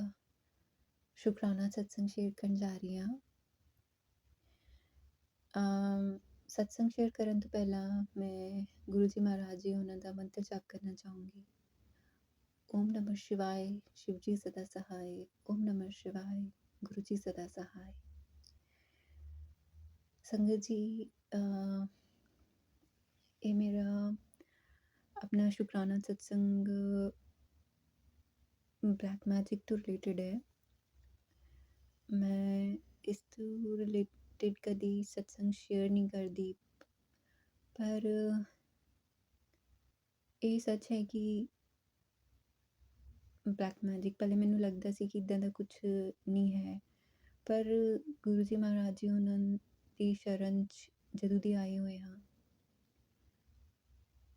Speaker 2: ਸ਼ੁਕਰਾਨਾ ਸਤਸੰਗ ਸ਼ੇਅਰ ਕਰਨ ਜਾ ਰਹੀ ਹਾਂ। ਅਮ ਸਤਸੰਗ ਸ਼ੇਅਰ ਕਰਨ ਤੋਂ ਪਹਿਲਾਂ ਮੈਂ ਗੁਰੂ ਜੀ ਮਹਾਰਾਜ ਜੀ ਉਹਨਾਂ ਦਾ ਮੰਤਰ ਜਾਪ ਕਰਨਾ ਚਾਹੂੰਗੀ। ਓਮ ਨਮः ਸ਼ਿਵਾਏ, ਸ਼ਿਵ ਜੀ ਸਦਾ ਸਹਾਈ ਓਮ ਨਮः ਸ਼ਿਵਾਏ, ਗੁਰੂ ਜੀ ਸਦਾ ਸਹਾਈ ਸੰਗਤ ਜੀ ਇਹ ਮੇਰਾ ਆਪਣਾ ਸ਼ੁਕਰਾਨਾ ਸਤਸੰਗ ਬਲੈਕ ਮੈਜਿਕ ਤੋਂ ਰਿਲੇਟਡ ਹੈ ਮੈਂ ਇਸ ਤੋਂ ਰਿਲੇਟਡ ਕਦੀ ਸਤਸੰਗ ਸ਼ੇਅਰ ਨਹੀਂ ਕਰਦੀ ਪਰ ਇਹ ਸੱਚ ਹੈ ਕਿ ਬਲੈਕ ਮੈਜਿਕ ਪਹਿਲੇ ਮੈਨੂੰ ਲੱਗਦਾ ਸੀ ਕਿ ਇਦਾਂ ਦਾ ਕੁਝ ਨਹੀਂ ਹੈ ਪਰ ਗੁਰੂ ਜੀ ਮਹਾਰਾਜ ਜੀ ਉਹਨਾਂ ਦੀ ਸ਼ਰਨ 'ਚ ਜਦੋਂ ਦੀ ਆਏ ਹੋਏ ਹਾਂ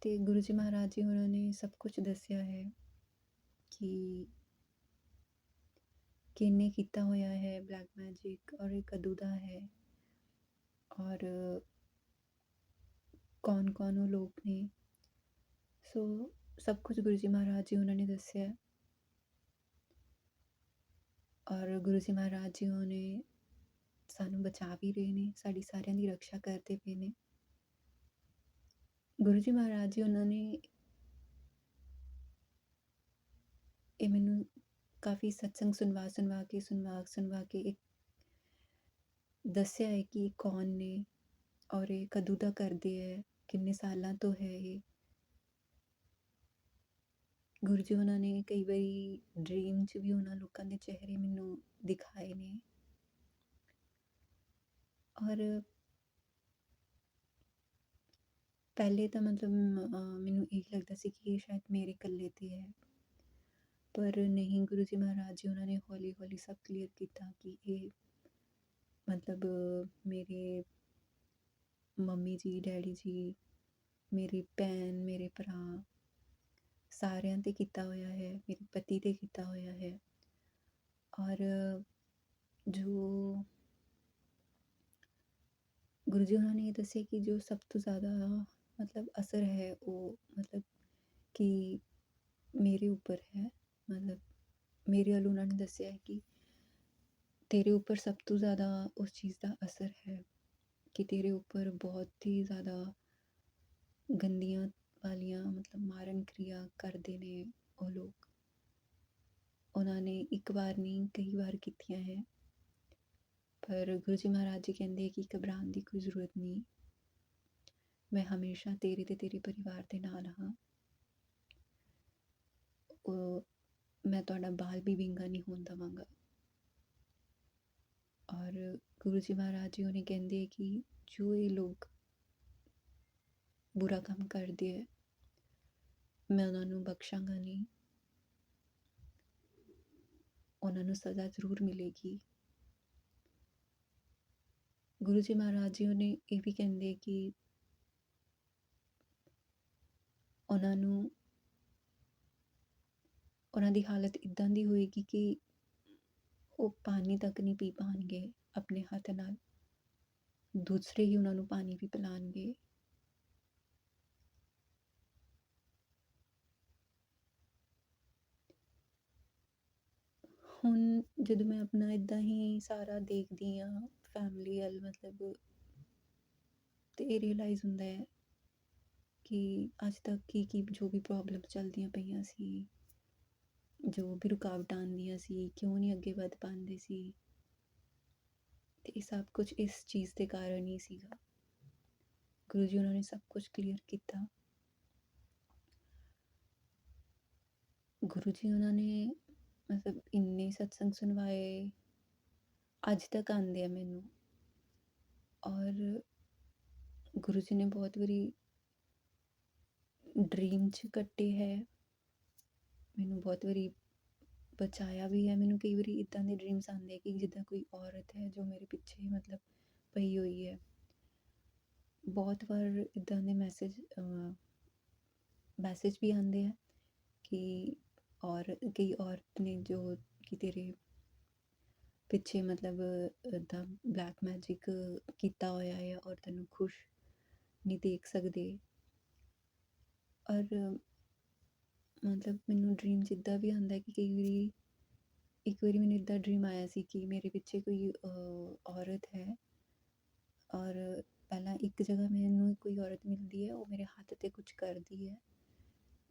Speaker 2: ਤੇ ਗੁਰੂ ਜੀ ਮਹਾਰਾਜ ਜੀ ਉਹਨਾਂ ਨੇ ਸਭ ਕੁਝ ਦੱਸਿਆ ਹੈ ਕਿ ਕਿੰਨੇ ਕੀਤਾ ਹੋਇਆ ਹੈ ਬਲੈਕ ਮੈਜਿਕ ਔਰ ਇਹ ਕਦੋਂ ਦਾ ਹੈ ਔਰ ਕੌਣ ਕੌਣ ਉਹ ਲੋਕ ਨੇ। ਸੋ ਸਭ ਕੁਝ ਗੁਰੂ ਜੀ ਮਹਾਰਾਜ ਜੀ ਉਹਨਾਂ ਨੇ ਦੱਸਿਆ ਔਰ ਗੁਰੂ ਜੀ ਮਹਾਰਾਜ ਜੀ ਉਹਨੇ ਸਾਨੂੰ ਬਚਾ ਵੀ ਰਹੇ ਨੇ, ਸਾਡੀ ਸਾਰਿਆਂ ਦੀ ਰੱਖਿਆ ਕਰਦੇ ਪਏ ਨੇ। ਗੁਰੂ ਜੀ ਮਹਾਰਾਜ ਜੀ, ਉਹਨਾਂ ਨੇ ਇਹ ਮੈਨੂੰ ਕਾਫੀ ਸਤਸੰਗ ਸੁਣਵਾ ਸੁਣਵਾ ਕੇ, ਸੁਣਵਾ ਸੁਣਵਾ ਕੇ ਇੱਕ ਦੱਸਿਆ ਹੈ ਕਿ ਇਹ ਕੌਣ ਨੇ ਔਰ ਇਹ ਕਦੋਂ ਦਾ ਕਰਦੇ ਹੈ, ਕਿੰਨੇ ਸਾਲਾਂ ਤੋਂ ਹੈ ਇਹ। ਗੁਰੂ ਜੀ ਉਹਨਾਂ ਨੇ ਕਈ ਵਾਰੀ ਡ੍ਰੀਮ 'ਚ ਵੀ ਉਹਨਾਂ ਲੋਕਾਂ ਦੇ ਚਿਹਰੇ ਮੈਨੂੰ ਦਿਖਾਏ ਨੇ। ਔਰ ਪਹਿਲੇ ਤਾਂ ਮਤਲਬ ਮੈਨੂੰ ਇਹ ਲੱਗਦਾ ਸੀ ਕਿ ਇਹ ਸ਼ਾਇਦ ਮੇਰੇ ਇਕੱਲੇ ਤੇ ਹੈ। ਪਰ ਨਹੀਂ, ਗੁਰੂ ਜੀ ਮਹਾਰਾਜ ਜੀ ਉਹਨਾਂ ਨੇ ਹੌਲੀ ਹੌਲੀ ਸਭ ਕਲੀਅਰ ਕੀਤਾ ਕਿ ਇਹ ਮਤਲਬ ਮੇਰੇ ਮੰਮੀ ਜੀ, ਡੈਡੀ ਜੀ, ਮੇਰੀ ਭੈਣ, ਮੇਰੇ ਭਰਾ ਸਾਰਿਆਂ ਤੇ ਕੀਤਾ ਹੋਇਆ ਹੈ, ਮੇਰੇ ਪਤੀ ਤੇ ਕੀਤਾ ਹੋਇਆ ਹੈ। ਔਰ ਜੋ ਗੁਰੂ ਜੀ ਉਹਨਾਂ ਨੇ ਇਹ ਦੱਸਿਆ ਕਿ ਜੋ ਸਭ ਤੋਂ ਜ਼ਿਆਦਾ ਮਤਲਬ ਅਸਰ ਹੈ ਉਹ ਮਤਲਬ ਕਿ ਮੇਰੇ ਉੱਪਰ ਹੈ ਮਤਲਬ ਮੇਰੇ ਵੱਲ ਉਹਨਾਂ ਨੇ ਦੱਸਿਆ ਹੈ ਕਿ ਤੇਰੇ ਉੱਪਰ ਸਭ ਤੋਂ ਜ਼ਿਆਦਾ ਉਸ ਚੀਜ਼ ਦਾ ਅਸਰ ਹੈ ਕਿ ਤੇਰੇ ਉੱਪਰ ਬਹੁਤ ਹੀ ਜ਼ਿਆਦਾ ਗੰਦੀਆਂ ਵਾਲੀਆਂ ਮਤਲਬ ਮਾਰਨ ਕਿਰਿਆ ਕਰਦੇ ਨੇ ਉਹ ਲੋਕ ਉਹਨਾਂ ਨੇ ਇੱਕ ਵਾਰ ਨਹੀਂ ਕਈ ਵਾਰ ਕੀਤੀਆਂ ਹੈ ਪਰ ਗੁਰੂ ਜੀ ਮਹਾਰਾਜ ਜੀ ਕਹਿੰਦੇ ਕਿ ਘਬਰਾਉਣ ਦੀ ਕੋਈ ਜ਼ਰੂਰਤ ਨਹੀਂ ਮੈਂ ਹਮੇਸ਼ਾ ਤੇਰੇ ਤੇ ਤੇਰੇ ਪਰਿਵਾਰ ਦੇ ਨਾਲ ਹਾਂ। ਮੈਂ ਤੁਹਾਡਾ ਬਾਲ ਵੀ ਵਿੰਗਾ ਨਹੀਂ ਹੋਣ ਦੇਵਾਂਗਾ। ਔਰ ਗੁਰੂ ਜੀ ਮਹਾਰਾਜ ਜੀ ਉਹਨੇ ਕਹਿੰਦੇ ਕਿ ਜੋ ਇਹ ਲੋਕ ਬੁਰਾ ਕੰਮ ਕਰਦੇ ਹੈ ਮੈਂ ਉਹਨਾਂ ਨੂੰ ਬਖਸ਼ਾਂਗਾ ਨਹੀਂ। ਉਹਨਾਂ ਨੂੰ ਸਜ਼ਾ ਜ਼ਰੂਰ ਮਿਲੇਗੀ। ਗੁਰੂ ਜੀ ਮਹਾਰਾਜ ਜੀ ਉਹਨੇ ਇਹ ਵੀ ਕਹਿੰਦੇ ਕਿ ਉਹਨਾਂ ਨੂੰ, ਉਹਨਾਂ ਦੀ ਹਾਲਤ ਇਦਾਂ ਦੀ ਹੋਏਗੀ ਕਿ ਉਹ ਪਾਣੀ ਤੱਕ ਨਹੀਂ ਪੀ ਪਾਉਣਗੇ ਆਪਣੇ ਹੱਥ ਨਾਲ। ਦੂਸਰੇ ਹੀ ਉਹਨਾਂ ਨੂੰ ਪਾਣੀ ਵੀ ਪਿਲਾਉਣਗੇ ਹੁਣ ਜਦੋਂ ਮੈਂ ਆਪਣਾ ਇੱਦਾਂ ਹੀ ਸਾਰਾ ਦੇਖਦੀ ਹਾਂ ਫੈਮਿਲੀ ਵੱਲ ਮਤਲਬ ਤੇ ਇਹ ਰਿਅਲਾਈਜ਼ ਹੁੰਦਾ ਹੈ ਕਿ ਅੱਜ ਤੱਕ ਕੀ ਕੀ ਜੋ ਵੀ ਪ੍ਰੋਬਲਮ ਚੱਲਦੀਆਂ ਪਈਆਂ ਸੀ, ਜੋ ਵੀ ਰੁਕਾਵਟਾਂ ਆਉਂਦੀਆਂ ਸੀ, ਕਿਉਂ ਨਹੀਂ ਅੱਗੇ ਵੱਧ ਪਾਉਂਦੇ ਸੀ, ਤੇ ਇਹ ਸਭ ਕੁਝ ਇਸ ਚੀਜ਼ ਦੇ ਕਾਰਨ ਹੀ ਸੀਗਾ। ਗੁਰੂ ਜੀ ਉਹਨਾਂ ਨੇ ਸਭ ਕੁਝ ਕਲੀਅਰ ਕੀਤਾ। ਗੁਰੂ ਜੀ ਉਹਨਾਂ ਨੇ ਮਤਲਬ ਇੰਨੇ ਸਤਸੰਗ ਸੁਣਵਾਏ, ਅੱਜ ਤੱਕ ਆਉਂਦੇ ਆ ਮੈਨੂੰ। ਔਰ ਗੁਰੂ ਜੀ ਨੇ ਬਹੁਤ ਵਾਰੀ ਡ੍ਰੀਮ 'ਚ ਕੱਟੇ ਹੈ। ਮੈਨੂੰ ਬਹੁਤ ਵਾਰੀ ਬਚਾਇਆ ਵੀ ਹੈ। ਮੈਨੂੰ ਕਈ ਵਾਰੀ ਇਦਾਂ ਦੇ ਡ੍ਰੀਮਸ ਆਉਂਦੇ ਕਿ ਜਿੱਦਾਂ ਕੋਈ ਔਰਤ ਹੈ ਜੋ ਮੇਰੇ ਪਿੱਛੇ ਮਤਲਬ ਪਈ ਹੋਈ ਹੈ। ਬਹੁਤ ਵਾਰ ਇਦਾਂ ਦੇ ਮੈਸੇਜ ਮੈਸੇਜ ਵੀ ਆਉਂਦੇ ਆ ਕਿ ਔਰ, ਕਈ ਔਰਤ ਨੇ ਜੋ ਕਿ ਤੇਰੇ ਪਿੱਛੇ ਮਤਲਬ ਦਾ ਬਲੈਕ ਮੈਜਿਕ ਕੀਤਾ ਹੋਇਆ ਹੈ ਔਰ ਤੈਨੂੰ ਖੁਸ਼ ਨਹੀਂ ਦੇਖ ਸਕਦੇ। ਔਰ ਮਤਲਬ ਮੈਨੂੰ ਡ੍ਰੀਮ ਜਿੱਦਾਂ ਵੀ ਆਉਂਦਾ ਕਿ ਕਈ ਵਾਰੀ, ਇੱਕ ਵਾਰੀ ਮੈਨੂੰ ਇੱਦਾਂ ਡਰੀਮ ਆਇਆ ਸੀ ਕਿ ਮੇਰੇ ਪਿੱਛੇ ਕੋਈ ਔਰਤ ਹੈ। ਔਰ ਪਹਿਲਾਂ ਇੱਕ ਜਗ੍ਹਾ ਮੈਨੂੰ ਕੋਈ ਔਰਤ ਮਿਲਦੀ ਹੈ, ਉਹ ਮੇਰੇ ਹੱਥ 'ਤੇ ਕੁਝ ਕਰਦੀ ਹੈ।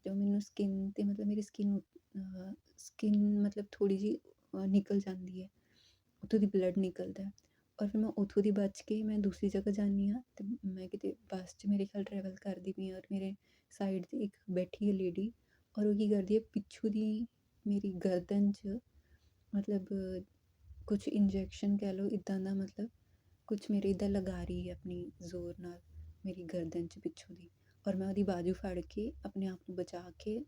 Speaker 2: ਜੋ ਮੈਨੂੰ ਸਕਿਨ 'ਤੇ ਮਤਲਬ ਮੇਰੀ ਸਕਿਨ ਸਕਿਨ ਮਤਲਬ ਥੋੜ੍ਹੀ ਜਿਹੀ ਨਿਕਲ ਜਾਂਦੀ ਹੈ। ਉੱਥੋਂ ਦੀ ਬਲੱਡ ਨਿਕਲਦਾ ਔਰ ਫਿਰ ਮੈਂ ਉੱਥੋਂ ਦੀ ਬਚ ਕੇ ਮੈਂ ਦੂਸਰੀ ਜਗ੍ਹਾ ਜਾਂਦੀ ਹਾਂ ਅਤੇ ਮੈਂ ਕਿਤੇ ਬੱਸ 'ਚ ਮੇਰੇ ਖਿਆਲ ਟਰੈਵਲ ਕਰਦੀ ਪਈ ਹਾਂ ਔਰ ਮੇਰੇ ਸਾਈਡ 'ਤੇ ਇੱਕ ਬੈਠੀ ਹੈ ਲੇਡੀ ਔਰ ਉਹ ਕੀ ਕਰਦੀ ਹੈ, ਪਿੱਛੋਂ ਦੀ ਮੇਰੀ ਗਰਦਨ 'ਚ ਮਤਲਬ ਕੁਝ ਇੰਜੈਕਸ਼ਨ ਕਹਿ ਲਓ ਇੱਦਾਂ ਦਾ ਮਤਲਬ ਕੁਝ ਮੇਰੇ ਇੱਦਾਂ ਲਗਾ ਰਹੀ ਹੈ ਆਪਣੀ ਜ਼ੋਰ ਨਾਲ ਮੇਰੀ ਗਰਦਨ 'ਚ ਪਿੱਛੋਂ ਦੀ ਔਰ ਮੈਂ ਉਹਦੀ ਬਾਜੂ ਫੜ ਕੇ ਆਪਣੇ ਆਪ ਨੂੰ ਬਚਾ ਕੇ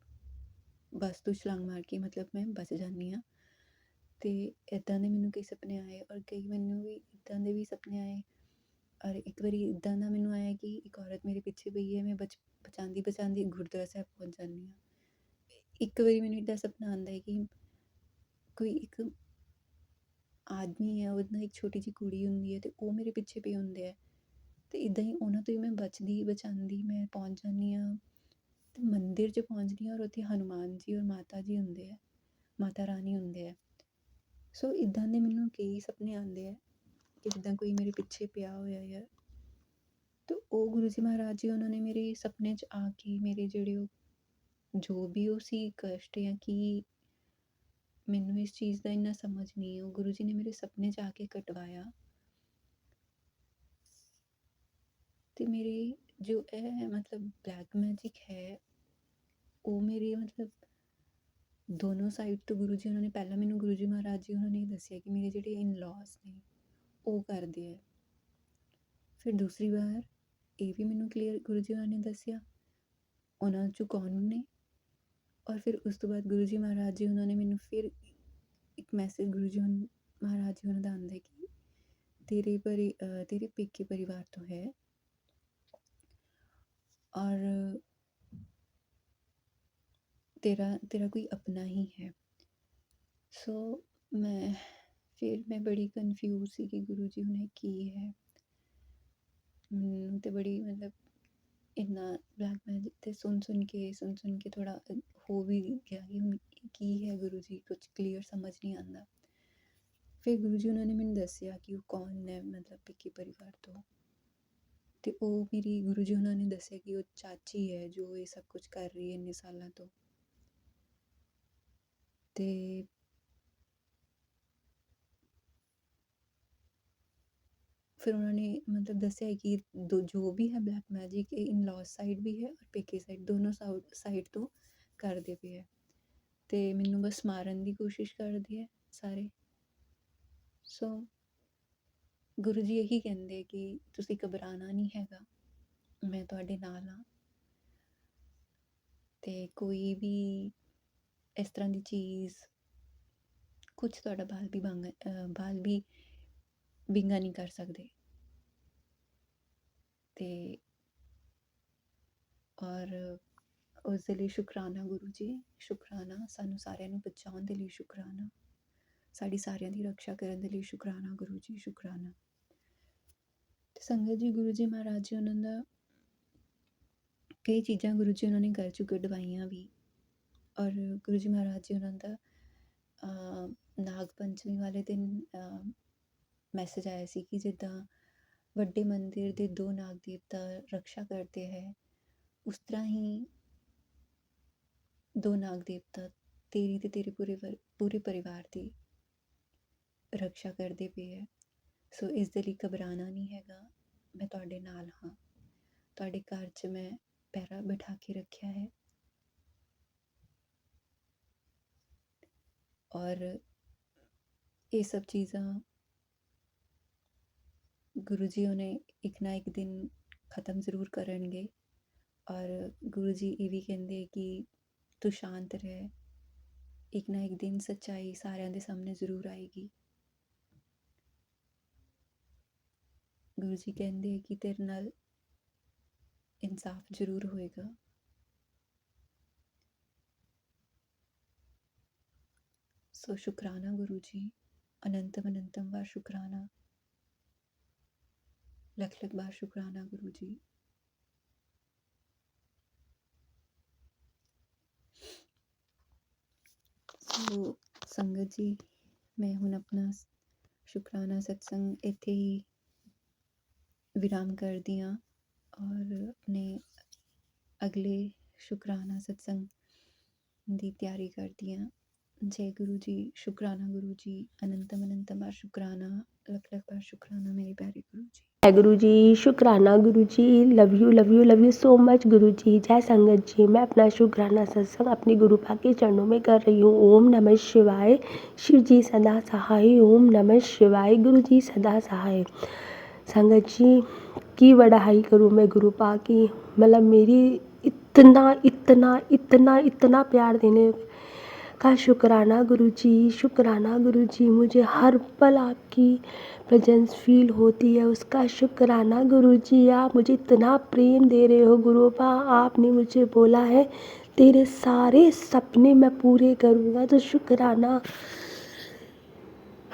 Speaker 2: ਬੱਸ ਤੋਂ ਛਲਾਂਗ ਮਾਰ ਕੇ ਮਤਲਬ ਮੈਂ ਬਚ ਜਾਂਦੀ ਹਾਂ। ਅਤੇ ਇੱਦਾਂ ਦੇ ਮੈਨੂੰ ਕਈ ਸੁਪਨੇ ਆਏ ਔਰ ਕਈ ਮੈਨੂੰ ਵੀ ਇੱਦਾਂ ਦੇ ਵੀ ਸੁਪਨੇ ਆਏ ਔਰ ਇੱਕ ਵਾਰੀ ਇੱਦਾਂ ਦਾ ਮੈਨੂੰ ਆਇਆ ਕਿ ਇੱਕ ਔਰਤ ਮੇਰੇ ਪਿੱਛੇ ਪਈ ਹੈ, ਮੈਂ ਬਚ ਬਚਾਉਂਦੀ ਬਚਾਉਂਦੀ ਗੁਰਦੁਆਰਾ ਸਾਹਿਬ ਪਹੁੰਚ ਜਾਂਦੀ ਹਾਂ। ਇੱਕ ਵਾਰੀ ਮੈਨੂੰ ਇੱਦਾਂ ਸੁਪਨਾ ਆਉਂਦਾ ਹੈ ਕਿ ਕੋਈ ਇੱਕ ਆਦਮੀ ਹੈ, ਉਹਦੇ ਨਾਲ ਇੱਕ ਛੋਟੀ ਜਿਹੀ ਕੁੜੀ ਹੁੰਦੀ ਹੈ ਅਤੇ ਉਹ ਮੇਰੇ ਪਿੱਛੇ ਪਈ ਹੁੰਦੇ ਹੈ ਅਤੇ ਇੱਦਾਂ ਹੀ ਉਹਨਾਂ ਤੋਂ ਹੀ ਮੈਂ ਬਚਦੀ ਬਚਾਉਂਦੀ ਮੈਂ ਪਹੁੰਚ ਜਾਂਦੀ ਹਾਂ। ਅਤੇ ਮੰਦਿਰ 'ਚ ਪਹੁੰਚਦੀ ਹਾਂ ਔਰ ਉੱਥੇ ਹਨੂੰਮਾਨ ਜੀ ਔਰ ਮਾਤਾ ਜੀ ਹੁੰਦੇ ਹੈ ਮਾਤਾ ਰਾਣੀ ਹੁੰਦੇ ਹੈ ਸੋ ਇੱਦਾਂ ਦੇ ਮੈਨੂੰ ਕਈ ਸੁਪਨੇ ਆਉਂਦੇ ਹੈ ਕਿ ਜਿੱਦਾਂ ਕੋਈ ਮੇਰੇ ਪਿੱਛੇ ਪਿਆ ਹੋਇਆ ਹੈ ਤਾਂ ਉਹ ਗੁਰੂ ਜੀ ਮਹਾਰਾਜ ਜੀ, ਉਹਨਾਂ ਨੇ ਮੇਰੇ ਸੁਪਨੇ 'ਚ ਆ ਕੇ ਮੇਰੇ ਜਿਹੜੇ ਉਹ ਜੋ ਵੀ ਉਹ ਸੀ ਕਸ਼ਟ ਜਾਂ ਕੀ, ਮੈਨੂੰ ਇਸ ਚੀਜ਼ ਦਾ ਇੰਨਾ ਸਮਝ ਨਹੀਂ ਉਹ ਗੁਰੂ ਜੀ ਨੇ ਮੇਰੇ ਸੁਪਨੇ 'ਚ ਆ ਕੇ ਕਟਵਾਇਆ। ਅਤੇ ਮੇਰੀ ਜੋ ਇਹ ਮਤਲਬ ਬਲੈਕ ਮੈਜਿਕ ਹੈ, ਉਹ ਮੇਰੇ ਮਤਲਬ ਦੋਨੋਂ ਸਾਈਡ ਤੋਂ ਗੁਰੂ ਜੀ, ਉਹਨਾਂ ਨੇ ਪਹਿਲਾਂ ਮੈਨੂੰ ਗੁਰੂ ਜੀ ਮਹਾਰਾਜ ਜੀ, ਉਹਨਾਂ ਨੇ ਦੱਸਿਆ ਕਿ ਮੇਰੇ ਜਿਹੜੇ ਇਨ ਲਾਸ ਨੇ ਉਹ ਕਰਦੇ ਹੈ। ਫਿਰ ਦੂਸਰੀ ਵਾਰ ਇਹ ਵੀ ਮੈਨੂੰ ਕਲੀਅਰ ਗੁਰੂ ਜੀ ਉਹਨਾਂ ਨੇ ਦੱਸਿਆ। ਉਹਨਾਂ 'ਚੋਂ ਕੌਣ ਨੇ? ਔਰ ਫਿਰ ਉਸ ਤੋਂ ਬਾਅਦ ਗੁਰੂ ਜੀ ਮਹਾਰਾਜ ਜੀ ਉਹਨਾਂ ਨੇ ਮੈਨੂੰ ਫਿਰ ਇੱਕ ਮੈਸੇਜ ਗੁਰੂ ਜੀ ਮਹਾਰਾਜ ਜੀ ਉਹਨਾਂ ਦਾ ਆਉਂਦਾ ਕਿ ਤੇਰੇ ਪਰਿ ਤੇਰੇ ਪੇਕੇ ਪਰਿਵਾਰ ਤੋਂ ਹੈ। ਔਰ ਤੇਰਾ ਤੇਰਾ ਕੋਈ ਆਪਣਾ ਹੀ ਹੈ। ਸੋ ਮੈਂ ਫਿਰ ਮੈਂ ਬੜੀ ਕਨਫਿਊਜ਼ ਸੀ ਕਿ ਗੁਰੂ ਜੀ ਹੁਣੇ ਕੀ ਹੈ ਮੈਨੂੰ ਤੇ ਬੜੀ ਮਤਲਬ ਇੰਨਾ ਬਲੈਕ ਮੈਜਿਕ ਤੇ ਸੁਣ ਸੁਣ ਕੇ ਸੁਣ ਸੁਣ ਕੇ ਥੋੜਾ ਹੋ ਵੀ ਗਿਆ ਕਿ ਹੁਣ ਕੀ ਹੈ ਗੁਰੂ ਜੀ ਕੁਝ ਕਲੀਅਰ ਸਮਝ ਨਹੀਂ ਆਉਂਦਾ ਫਿਰ ਗੁਰੂ ਜੀ ਉਹਨਾਂ ਨੇ ਮੈਨੂੰ ਦੱਸਿਆ ਕਿ ਉਹ ਕੌਣ ਹੈ ਮਤਲਬ ਪਿੱਕੀ ਪਰਿਵਾਰ ਤੋਂ ਤੇ ਉਹ ਮੇਰੀ ਗੁਰੂ ਜੀ ਉਹਨਾਂ ਨੇ ਦੱਸਿਆ ਕਿ ਉਹ ਚਾਚੀ ਹੈ ਜੋ ਇਹ ਸਭ ਕੁਝ ਕਰ ਰਹੀ ਹੈ ਇੰਨੇ ਸਾਲਾਂ ਤੋਂ ਤੇ ਫਿਰ ਉਹਨਾਂ ਨੇ ਮਤਲਬ ਦੱਸਿਆ ਕਿ ਦੋ ਜੋ ਵੀ ਹੈ ਬਲੈਕ ਮੈਜਿਕ ਇਹ ਇਨ ਲਾਸ ਸਾਈਡ ਵੀ ਹੈ ਔਰ ਪੇਕੇ ਸਾਈਡ ਦੋਨੋਂ ਸਾਈਡ ਤੋਂ ਕਰਦੇ ਪਏ ਹੈ ਅਤੇ ਮੈਨੂੰ ਬਸ ਮਾਰਨ ਦੀ ਕੋਸ਼ਿਸ਼ ਕਰਦੇ ਹੈ ਸਾਰੇ ਸੋ ਗੁਰੂ ਜੀ ਇਹੀ ਕਹਿੰਦੇ ਕਿ ਤੁਸੀਂ ਘਬਰਾਣਾ ਨਹੀਂ ਹੈਗਾ ਮੈਂ ਤੁਹਾਡੇ ਨਾਲ ਹਾਂ ਤੇ ਕੋਈ ਵੀ ਇਸ ਤਰ੍ਹਾਂ ਦੀ ਚੀਜ਼ ਕੁਝ ਤੁਹਾਡਾ ਬਾਲ ਵੀ ਬੰਗ ਬਾਲ ਵੀ ਵਿੰਗਾ ਨਹੀਂ ਕਰ ਸਕਦੇ ਤੇ ਔਰ ਉਸ ਦੇ ਲਈ ਸ਼ੁਕਰਾਨਾ ਗੁਰੂ ਜੀ ਸ਼ੁਕਰਾਨਾ ਸਾਨੂੰ ਸਾਰਿਆਂ ਨੂੰ ਬਚਾਉਣ ਦੇ ਲਈ ਸ਼ੁਕਰਾਨਾ ਸਾਡੀ ਸਾਰਿਆਂ ਦੀ ਰੱਖਿਆ ਕਰਨ ਦੇ ਲਈ ਸ਼ੁਕਰਾਨਾ ਗੁਰੂ ਜੀ ਸ਼ੁਕਰਾਨਾ ਤੇ ਸੰਗਤ ਜੀ ਗੁਰੂ ਜੀ ਮਹਾਰਾਜ ਜੀ ਉਹਨਾਂ ਦਾ ਕਈ ਚੀਜ਼ਾਂ ਗੁਰੂ ਜੀ ਉਹਨਾਂ ਨੇ ਕਰ ਚੁੱਕੇ ਦਵਾਈਆਂ ਵੀ ਔਰ ਗੁਰੂ ਜੀ ਮਹਾਰਾਜ ਜੀ ਉਹਨਾਂ ਦਾ ਨਾਗ ਪੰਚਮੀ ਵਾਲੇ ਦਿਨ ਮੈਸੇਜ ਆਇਆ ਸੀ ਕਿ ਜਿੱਦਾਂ ਵੱਡੇ ਮੰਦਿਰ ਦੇ ਦੋ ਨਾਗ ਦੇਵਤਾ ਰਕਸ਼ਾ ਕਰਦੇ ਹੈ। ਉਸ ਤਰ੍ਹਾਂ ਹੀ ਦੋ ਨਾਗ ਦੇਵਤਾ ਤੇਰੀ ਤੇ ਤੇਰੇ ਪੂਰੇ ਵਰ- ਪੂਰੇ ਪਰਿਵਾਰ ਦੀ ਰੱਖਿਆ ਕਰਦੇ ਪਏ ਹੈ। ਸੋ ਇਸ ਦੇ ਲਈ ਘਬਰਾਉਣਾ ਨਹੀਂ ਹੈਗਾ, ਮੈਂ ਤੁਹਾਡੇ ਨਾਲ ਹਾਂ। ਤੁਹਾਡੇ ਘਰ 'ਚ ਮੈਂ ਪੈਰਾ ਬਿਠਾ ਕੇ ਰੱਖਿਆ ਹੈ। ਔਰ ਇਹ ਸਭ ਚੀਜ਼ਾਂ ਗੁਰੂ ਜੀ ਉਹਨੇ ਇੱਕ ਨਾ ਇੱਕ ਦਿਨ ਖਤਮ ਜ਼ਰੂਰ ਕਰਨਗੇ ਔਰ ਗੁਰੂ ਜੀ ਇਹ ਵੀ ਕਹਿੰਦੇ ਕਿ ਤੂੰ ਸ਼ਾਂਤ ਰਹਿ ਇੱਕ ਨਾ ਇੱਕ ਦਿਨ ਸੱਚਾਈ ਸਾਰਿਆਂ ਦੇ ਸਾਹਮਣੇ ਜ਼ਰੂਰ ਆਏਗੀ ਗੁਰੂ ਜੀ ਕਹਿੰਦੇ ਕਿ ਤੇਰੇ ਨਾਲ ਇਨਸਾਫ ਜ਼ਰੂਰ ਹੋਏਗਾ ਸੋ ਸ਼ੁਕਰਾਨਾ ਗੁਰੂ ਜੀ ਅਨੰਤਮ ਅਨੰਤਮ ਵਾਰ ਸ਼ੁਕਰਾਨਾ ਲੱਖ ਲੱਖ ਬਾਰ ਸ਼ੁਕਰਾਨਾ ਗੁਰੂ ਜੀ ਸੋ ਸੰਗਤ ਜੀ ਮੈਂ ਹੁਣ ਆਪਣਾ ਸ- ਸ਼ੁਕਰਾਨਾ ਸਤਸੰਗ ਇੱਥੇ ਹੀ ਵਿਰਾਮ ਕਰਦੀ ਹਾਂ ਔਰ ਆਪਣੇ ਅਗਲੇ ਸ਼ੁਕਰਾਨਾ ਸਤਸੰਗ ਦੀ ਤਿਆਰੀ ਕਰਦੀ ਹਾਂ ਜੈ ਗੁਰੂ ਜੀ ਸ਼ੁਕਰਾਨਾ ਗੁਰੂ ਜੀ ਅਨੰਤਮ ਅਨੰਤਮ ਬਾਰ ਸ਼ੁਕਰਾਨਾ ਲੱਖ ਲੱਖ ਬਾਰ ਸ਼ੁਕਰਾਨਾ ਮੇਰੇ ਪਿਆਰੇ ਗੁਰੂ
Speaker 3: जय गुरु जी शुक्राना Guru ji love you love you love you so much Guru ji जय संगत जी। मैं अपना शुक्राना सत्संग अपनी गुरु पा के चरणों में कर रही हूँ। ओम नमः शिवाय। शिव जी सदा सहाय। ओम नमः शिवाय। गुरु जी सदा सहाय। संगत जी, की बढ़ाई करूँ मैं गुरु पा की? मतलब मेरी इतना इतना इतना इतना प्यार देने का शुक्राना गुरु जी शुक्राना गुरु जी मुझे हर पल आपकी प्रेजेंस फील होती है। उसका शुक्राना गुरु जी आप मुझे इतना प्रेम दे रहे हो गुरु पा आपने मुझे बोला है, तेरे सारे सपने मैं पूरे करूँगा। तो शुक्राना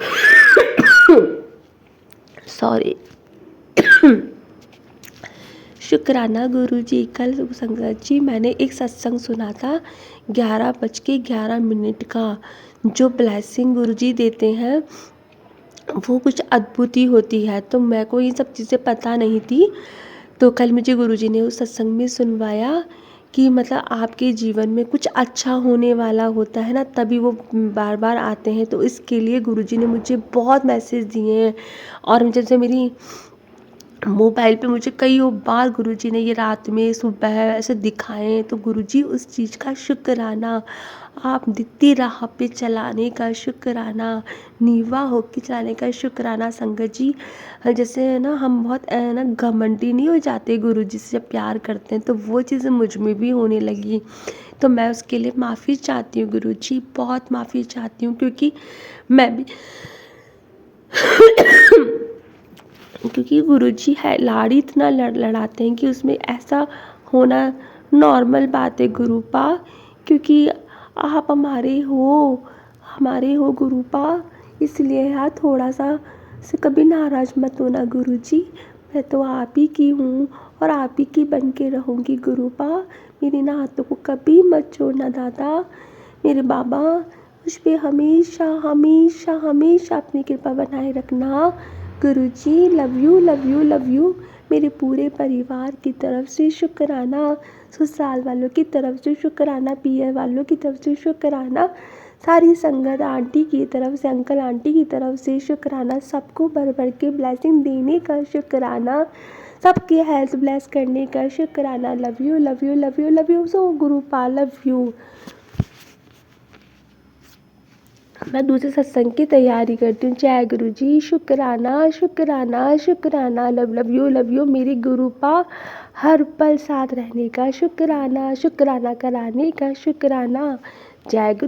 Speaker 3: सॉरी शुक्राना गुरु जी कल संगत जी, मैंने एक सत्संग सुना था ग्यारह बज के ग्यारह मिनट का, जो ब्लैसिंग गुरु जी देते हैं, वो कुछ अद्भुत ही होती है। तो मैं को ये सब चीज़ें पता नहीं थी तो कल मुझे गुरु जी ने उस सत्संग में सुनवाया कि मतलब आपके जीवन में कुछ अच्छा होने वाला होता है ना, तभी वो बार बार आते हैं। तो इसके लिए गुरु जी ने मुझे बहुत मैसेज दिए हैं और जब से मेरी मोबाइल पे मुझे कई बार गुरुजी ने ये रात में सुबह ऐसे दिखाए तो गुरुजी उस चीज़ का शुक्राना आप दिखती राह पे चलाने का शुक्राना नीवा होके चलाने का शुक्राना संगत जी जैसे है ना हम बहुत है ना घमंडी नहीं हो जाते गुरुजी से प्यार करते हैं तो वो चीज़ें मुझमें भी होने लगी तो मैं उसके लिए माफ़ी चाहती हूँ गुरुजी बहुत माफ़ी चाहती हूँ क्योंकि मैं भी क्योंकि गुरुजी है, लाड़ी इतना लड़, लड़ाते हैं कि उसमें ऐसा होना नॉर्मल बात है गुरुपा क्योंकि आप हमारे हो हमारे हो गुरुपा इसलिए यार थोड़ा सा से कभी नाराज़ मत होना गुरुजी। मैं तो आप ही की हूँ और आप ही की बन के रहूँगी गुरुपा मेरे ना हाथों को कभी मत छोड़ना दादा। मेरे बाबा मुझ पर हमेशा हमेशा हमेशा अपनी कृपा बनाए रखना। Guru ji love you love you love you मेरे पूरे परिवार की तरफ़ से शुक्राना ससुराल वालों की तरफ़ से शुक्राना पियर वालों की तरफ़ से शुक्राना, सारी संगत आंटी की तरफ़ से, अंकल आंटी की तरफ़ से शुक्राना, सबको भर भर के ब्लेसिंग देने का शुक्राना, सबके हेल्थ ब्लेस करने का शुक्राना. Love you love you love you love you so Guru Pa love you मैं दूसरे सत्संग की तैयारी करती हूँ जय गुरु जी शुक्राना शुक्राना शुक्राना love love you love you मेरी गुरु पा हर पल साथ रहने का शुक्राना शुक्राना कराने का शुक्राना जय गुरु